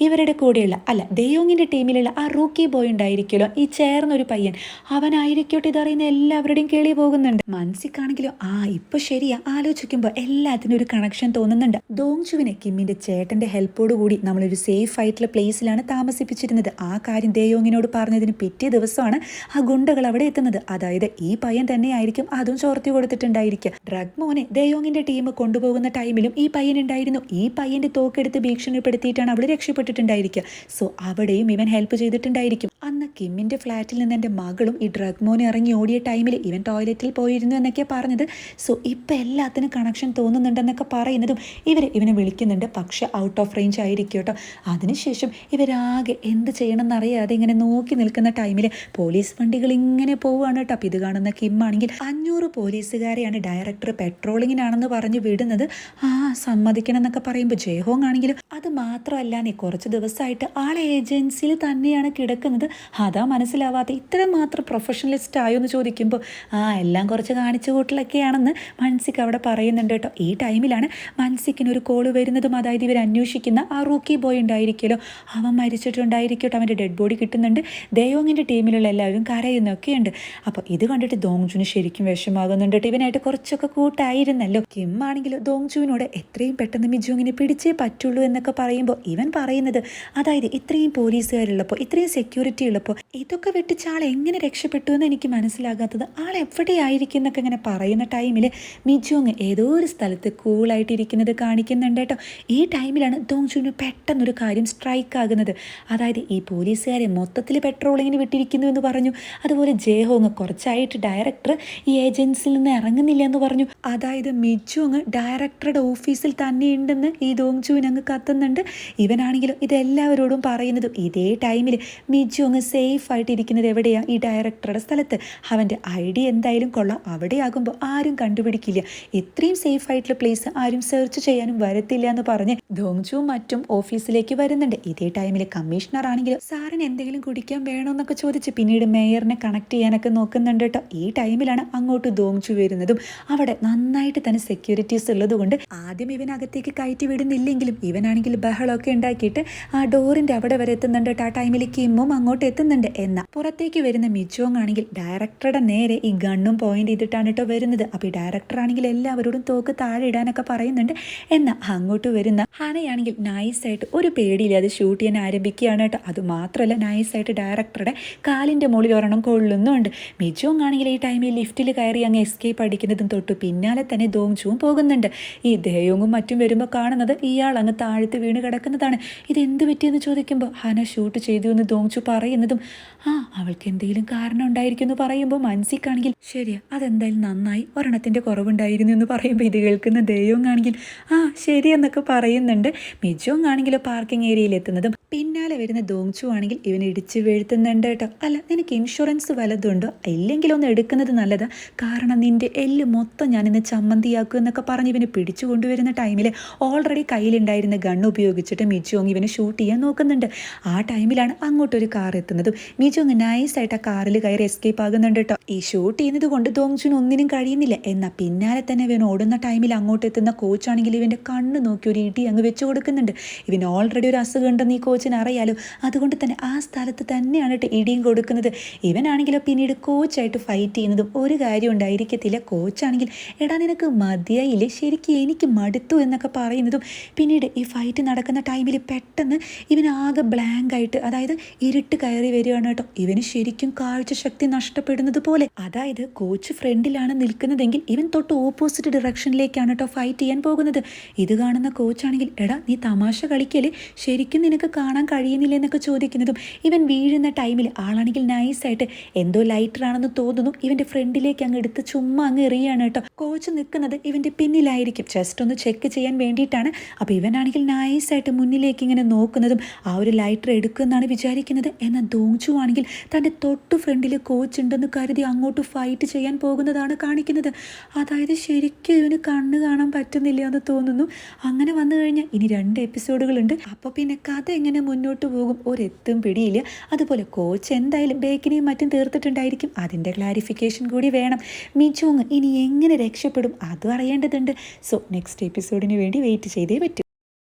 ഇവരുടെ കൂടെയുള്ള അല്ല ദയോങ്ങിന്റെ ടീമിലുള്ള ആ റൂക്കി ബോയ് ഉണ്ടായിരിക്കുമല്ലോ ഈ ചേർന്നൊരു പയ്യൻ. അവനായിരിക്കട്ടെ ഇതറിയുന്ന എല്ലാവരുടെയും കേളി പോകുന്നുണ്ട്. മനസ്സിക്കാണെങ്കിലോ ആ ഇപ്പൊ ശരിയാ. ആലോചിക്കുമ്പോൾ എല്ലാത്തിനും ഒരു കണക്ഷൻ തോന്നുന്നുണ്ട്. ദോങ്ജുവിനെ കിമ്മിന്റെ ചേട്ടന്റെ ഹെൽപ്പോട് കൂടി നമ്മളൊരു സേഫ് ആയിട്ടുള്ള പ്ലേസിലാണ് താമസിപ്പിച്ചിരുന്നത്. ആ കാര്യം ദേയോങ്ങിനോട് പറഞ്ഞതിന് പിറ്റേ ദിവസമാണ് ആ ഗുണ്ടകൾ അവിടെ എത്തുന്നത്. അതായത് ഈ പയ്യൻ തന്നെയായിരിക്കും അതും ചോർത്തി കൊടുത്തിട്ടുണ്ടായിരിക്കുക. ഡ്രഗ് മോനെ ദയോങ്ങിന്റെ ടീം കൊണ്ടുപോകുന്ന ടൈമിലും ഈ പയ്യൻ ഉണ്ടായിരുന്നു. ഈ പയ്യന്റെ തോക്കെടുത്ത് ഭീഷണിപ്പെടുത്തിയിട്ടാണ് അവൾ രക്ഷപ്പെട്ടിട്ടുണ്ടായിരിക്കുക. സോ അവിടെയും ഇവൻ ഹെൽപ്പ് ചെയ്തിട്ടുണ്ടായിരിക്കും. അന്ന് കിമ്മിന്റെ ഫ്ലാറ്റിൽ നിന്ന് എന്റെ മകളും ഈ ഡ്രഗ് മോനെ ഇറങ്ങി ഓടിയ ടൈമിൽ ഇവൻ ടോയ്ലറ്റിൽ പോയിരുന്നു എന്നൊക്കെ പറഞ്ഞത്. സോ ഇപ്പം എല്ലാത്തിനും കണക്ഷൻ തോന്നുന്നുണ്ടെന്നൊക്കെ പറയുന്നതും ഇവർ ഇവനെ വിളിക്കുന്നുണ്ട്. പക്ഷെ ഔട്ട് ഓഫ് റേഞ്ച് ആയിരിക്കും കേട്ടോ. അതിനുശേഷം ഇവരാകെ എന്ത് ചെയ്യണമെന്ന് അറിയാതെ ഇങ്ങനെ നോക്കി നിൽക്കുന്ന ടൈമിൽ പോലീസ് വണ്ടികൾ ഇങ്ങനെ പോവുകയാണ് കേട്ടോ. അപ്പം ഇത് കാണുന്ന കിമ്മാണെങ്കിൽ അഞ്ഞൂറ് പോലീസുകാരെയാണ് ഡയറക്ടർ പെട്രോളിങ്ങിനാണെന്ന് പറഞ്ഞ് വിടുന്നത്. ആ സമ്മതിക്കണം എന്നൊക്കെ പറയുമ്പോൾ ജയഹോങ് ആണെങ്കിലും അത് മാത്രമല്ല നീ കുറച്ച് ദിവസമായിട്ട് ആൾ ഏജൻസിയിൽ തന്നെയാണ് കിടക്കുന്നത്. അതാ മനസ്സിലാവാതെ ഇത്ര മാത്രം പ്രൊഫഷണലിസ്റ്റ് ആയോ എന്ന് ചോദിക്കുമ്പോൾ ആ എല്ലാം കുറച്ച് കാണിച്ചു കൂട്ടലൊക്കെയാണെന്ന് മൻസിക്ക് അവിടെ പറയുന്നുണ്ട് കേട്ടോ. ഈ ടൈമിലാണ് മൻസിക്കിന് ഒരു കോൾ വരുന്നതും അതായത് ഇവർ അന്വേഷിക്കുന്ന ആ റൂക്കി ബോയ് ഉണ്ടായിരിക്കുമല്ലോ. അവൻ മരിച്ചിട്ടുണ്ടായിരിക്കട്ടോ അവന്റെ ഡെഡ് ബോഡി കിട്ടുന്നുണ്ട്. ദയോങ്ങിന്റെ ടീമിലുള്ള എല്ലാവരും കരയുന്നൊക്കെയുണ്ട് അപ്പോൾ ഇത് കണ്ടിട്ട് ദോങ്ജുന് ശരിക്കും വിഷമാകുന്നുണ്ട് ഇവനായിട്ട് കുറച്ചൊക്കെ കൂട്ടായിരുന്നല്ലോ. കിം ആണെങ്കിലും ദോങ്ജുവിനോട് എത്രയും പെട്ടെന്ന് മിജുങ്ങിനെ പിടിച്ചേ പറ്റുള്ളൂ എന്നൊക്കെ പറയുമ്പോൾ ഇവൻ പറയുന്നത് അതായത് ഇത്രയും പോലീസുകാരുള്ളപ്പോൾ ഇത്രയും സെക്യൂരിറ്റി ഉള്ളപ്പോൾ ഇതൊക്കെ വെട്ടിച്ച് ആൾ എങ്ങനെ രക്ഷപ്പെട്ടു എന്ന് എനിക്ക് മനസ്സിലാകാത്തത് ആൾ എവിടെയായിരിക്കും എന്നൊക്കെ ഇങ്ങനെ പറയുന്ന ടൈമിൽ മിജോങ് ഏതോ ഒരു സ്ഥലത്ത് കൂളായിട്ടിരിക്കുന്നത് കാണിക്കുന്നുണ്ട് കേട്ടോ. ഈ ടൈമിലാണ് ദോങ്ജുവിന് പെട്ടെന്നൊരു കാര്യം സ്ട്രൈക്ക് ആകുന്നത്. അതായത് ഈ പോലീസുകാരെ മൊത്തത്തിൽ പെട്രോളിങ്ങിന് വിട്ടിരിക്കുന്നു എന്ന് പറഞ്ഞു. അതുപോലെ ജയഹോങ് കുറച്ചായിട്ട് ഡയറക്ടർ ഈ ഏജൻസിയിൽ നിന്ന് ഇറങ്ങുന്നില്ല എന്ന് പറഞ്ഞു. അതായത് മിജു അങ്ങ് ഡയറക്ടറുടെ ഓഫീസിൽ തന്നെ ഉണ്ടെന്ന് ഈ ദോങ്ജുവിന് അങ്ങ് കത്തുന്നുണ്ട്. ഇവനാണെങ്കിലും ഇതെല്ലാവരോടും പറയുന്നതും ഇതേ ടൈമിൽ മിജു അങ്ങ് സേഫ് ആയിട്ട് ഇരിക്കുന്നത് എവിടെയാണ് ഈ ഡയറക്ടറുടെ സ്ഥലത്ത്. അവന്റെ ഐഡിയ എന്തായാലും കൊള്ളാം. അവിടെയാകുമ്പോൾ ആരും കണ്ടുപിടിക്കില്ല. ഇത്രയും സേഫ് ആയിട്ടുള്ള പ്ലേസ് ആരും സെർച്ച് ചെയ്യാനും വരത്തില്ല എന്ന് പറഞ്ഞ് ദോങ്ജുവും മറ്റും ഓഫീസിലേക്ക് വരുന്നുണ്ട്. ഇതേ ടൈമിൽ കമ്മീഷണർ ആണെങ്കിലും സാറിന് എന്തെങ്കിലും കുടിക്കാൻ വേണമെന്നൊക്കെ ചോദിച്ച് പിന്നീട് മേയറിനെ കണക്ട് ചെയ്യാനൊക്കെ നോക്കുന്നുണ്ട് കേട്ടോ ഈ ടൈമിലാണ് അങ്ങോട്ട് ദോങ്ചു വരുന്നതും. അവിടെ നന്നായിട്ട് തന്നെ സെക്യൂരിറ്റീസ് ഉള്ളതുകൊണ്ട് ആദ്യം ഇവൻ അകത്തേക്ക് കയറ്റി വിടുന്നില്ലെങ്കിലും ഇവനാണെങ്കിൽ ബഹളമൊക്കെ ഉണ്ടാക്കിയിട്ട് ആ ഡോറിന്റെ അവിടെ വരെ എത്തുന്നുണ്ട് കേട്ടോ ആ ടൈമിൽ കിമ്മും അങ്ങോട്ട് എത്തുന്നുണ്ട്. എന്ന പുറത്തേക്ക് വരുന്ന മിച്ചോങ് ആണെങ്കിൽ ഡയറക്ടറുടെ നേരെ ഈ ഗണ്ണും പോയിന്റ് ചെയ്തിട്ടാണ് കേട്ടോ വരുന്നത്. അപ്പൊ ഈ ഡയറക്ടർ ആണെങ്കിൽ എല്ലാവരോടും തോക്ക് താഴെ ഇടാനൊക്കെ പറയുന്നുണ്ട്. എന്ന അങ്ങോട്ട് വരുന്ന ഹനയാണെങ്കിൽ നൈസായിട്ട് ഒരു പേടിയില്ല അത് ഷൂട്ട് ചെയ്യാൻ ആരംഭിക്കുകയാണ് കേട്ടോ അത് മാത്രമല്ല നൈസായിട്ട് ഡയറക്ടറുടെ കാലിന്റെ മുകളിൽ ഒരെണ്ണം കൊള്ളുന്നുണ്ട്. മിജോങ് ആണെങ്കിൽ ഈ ടൈമിൽ ലിഫ്റ്റിൽ കയറി അങ്ങ് എസ്കേപ്പ് അടിക്കുന്നതും തൊട്ട്. പിന്നാലെ തന്നെ ദോങ്ചുവും പോകുന്നുണ്ട്. ഈ ദേയോങ്ങും മറ്റും വരുമ്പോൾ കാണുന്നത് ഇയാൾ അങ്ങ് താഴത്ത് വീണ് കിടക്കുന്നതാണ്. ഇതെന്ത് പറ്റിയെന്ന് ചോദിക്കുമ്പോൾ ഹന ഷൂട്ട് ചെയ്തു എന്ന് ദോങ്ചു പറയുന്നതും ആ അവൾക്ക് എന്തെങ്കിലും കാരണം ഉണ്ടായിരിക്കും എന്ന് പറയുമ്പോൾ മനസ്സിക്കാണെങ്കിൽ ശരിയാ അതെന്തായാലും നന്നായി ഒരെണ്ണത്തിന്റെ കുറവുണ്ടായിരുന്നു എന്ന് പറയുമ്പോൾ ഇത് കേൾക്കുന്ന ദേയോങ് ആണെങ്കിൽ ആ ശരി എന്നൊക്കെ പറയുന്നുണ്ട്. മിജോങ് ആണെങ്കിൽ പാർക്കിംഗ് ഏരിയയിൽ എത്തുന്നതും. പിന്നാലെ വരുന്ന ദോങ്ചു ആണെങ്കിൽ ഇവൻ ഇടിച്ച് വീഴ്ത്തുന്നുണ്ട് കേട്ടോ. അല്ല നിനക്ക് ഇൻഷുറൻസ് വല്ലതുണ്ടോ ഇല്ലെങ്കിൽ ഒന്ന് എടുക്കുന്നത് നല്ലതാ. കാരണം നിന്റെ എല്ല് മൊത്തം ഞാൻ ഇന്ന് ചമ്മന്തിയാക്കും എന്നൊക്കെ പറഞ്ഞ് ഇവനെ പിടിച്ചു കൊണ്ടുവരുന്ന ടൈമിൽ ഓൾറെഡി കയ്യിലുണ്ടായിരുന്ന ഗൺ ഉപയോഗിച്ചിട്ട് മിജോങ് ഇവനെ ഷൂട്ട് ചെയ്യാൻ നോക്കുന്നുണ്ട്. ആ ടൈമിലാണ് അങ്ങോട്ടൊരു കാർ എത്തുന്നതും. മിജോങ് നൈസായിട്ട് ആ കാറിൽ കയറി എസ്കേപ്പ് ആകുന്നുണ്ട് കേട്ടോ ഈ ഷൂട്ട് ചെയ്യുന്നത് കൊണ്ട് തോങ്ങിച്ചിന് ഒന്നിനും കഴിയുന്നില്ല. എന്നാൽ പിന്നാലെ തന്നെ ഇവൻ ഓടുന്ന ടൈമിൽ അങ്ങോട്ട് എത്തുന്ന കോച്ചാണെങ്കിൽ ഇവന്റെ കണ്ണ് നോക്കി ഒരു ഇടി അങ്ങ് വെച്ച് കൊടുക്കുന്നുണ്ട്. ഇവൻ ഓൾറെഡി ഒരു അസുഖം ഉണ്ടെന്ന് ഈ കോച്ചിന് അറിയാലോ. അതുകൊണ്ട് തന്നെ ആ സ്ഥലത്ത് തന്നെയാണ് കേട്ടോ ഇടിയും കൊടുക്കുന്നത്. ഇവനാണെങ്കിലോ പിന്നീട് കോച്ചായിട്ട് ഫൈറ്റ് ചെയ്യുന്നതും ഒരു കാര്യം ഉണ്ടായിരിക്കത്തില്ല. കോച്ചാണെങ്കിൽ എടാ നിനക്ക് മതിയായില്ലേ? ശരിക്കും എനിക്ക് മടുത്തു എന്നൊക്കെ പറയുന്നതും പിന്നീട് ഈ ഫൈറ്റ് നടക്കുന്ന ടൈമിൽ പെട്ടെന്ന് ഇവനാകെ ബ്ലാങ്ക് ആയിട്ട് അതായത് ഇരുട്ട് കയറി വരികയാണ് കേട്ടോ. ഇവന് ശരിക്കും കാഴ്ചശക്തി നഷ്ടപ്പെടുന്നത് പോലെ. അതായത് കോച്ച് ഫ്രണ്ടിലാണ് നിൽക്കുന്നതെങ്കിൽ ഇവൻ തൊട്ട് ഓപ്പോസിറ്റ് ഡിറക്ഷനിലേക്കാണ് കേട്ടോ ഫൈറ്റ് ചെയ്യാൻ പോകുന്നത്. ഇത് കാണുന്ന കോച്ചാണെങ്കിൽ എടാ നീ തമാശ കളിക്കൽ ശരിക്കും നിനക്ക് കാണാൻ കഴിയുന്നില്ല? എന്നൊക്കെ ചോദിക്കുന്നതും ഇവൻ വീഴുന്ന ടൈമിൽ ആളാണെങ്കിൽ നൈസായിട്ട് എന്തോ ലൈറ്റർ ആണെന്ന് തോന്നുന്നു. ഇവന്റെ ഫ്രണ്ടിലേക്ക് അങ്ങ് എടുത്ത് ചുമ്മാ അങ്ങ് എറിയാണ് കേട്ടോ. കോച്ച് നിൽക്കുന്നത് ഇവന്റെ പിന്നിലായിരിക്കും. ജസ്റ്റ് ഒന്ന് ചെക്ക് ചെയ്യാൻ വേണ്ടിയിട്ടാണ്. അപ്പോൾ ഇവനാണെങ്കിൽ നൈസായിട്ട് മുന്നിലേക്ക് ഇങ്ങനെ നോക്കുന്നതും ആ ഒരു ലൈറ്റർ എടുക്കുമെന്നാണ് വിചാരിക്കുന്നത്. എന്നാൽ ദോങ്ചു ആണെങ്കിൽ തന്റെ തൊട്ടു ഫ്രണ്ടിൽ കോച്ച് ഉണ്ടെന്ന് കരുതി അങ്ങോട്ട് ഫൈറ്റ് ചെയ്യാൻ പോകുന്നതാണ് കാണിക്കുന്നത്. അതായത് ശരിക്കും ഇവന് കണ്ണ് കാണാൻ പറ്റുന്നില്ല എന്ന് തോന്നുന്നു. അങ്ങനെ വന്നു കഴിഞ്ഞാൽ ഇനി രണ്ട് എപ്പിസോഡുകളുണ്ട് അപ്പോൾ പിന്നെ കഥ എങ്ങനെ മുന്നോട്ട് പോകും? ഒരെത്തും പിടിയില്ല. അതുപോലെ കോച്ച് എന്തായാലും ബേക്കിനെയും മറ്റും തീർത്തിട്ടുണ്ടായിരിക്കും. അതിന്റെ ക്ലാരിഫിക്കേഷൻ കൂടി വേണം. മിച്ചോങ് ഇനി എങ്ങനെ രക്ഷപ്പെടും? അതും അറിയേണ്ടതുണ്ട്. സോ നെക്സ്റ്റ് എപ്പിസോഡിന് വേണ്ടി വെയിറ്റ് ചെയ്തേ പറ്റൂ.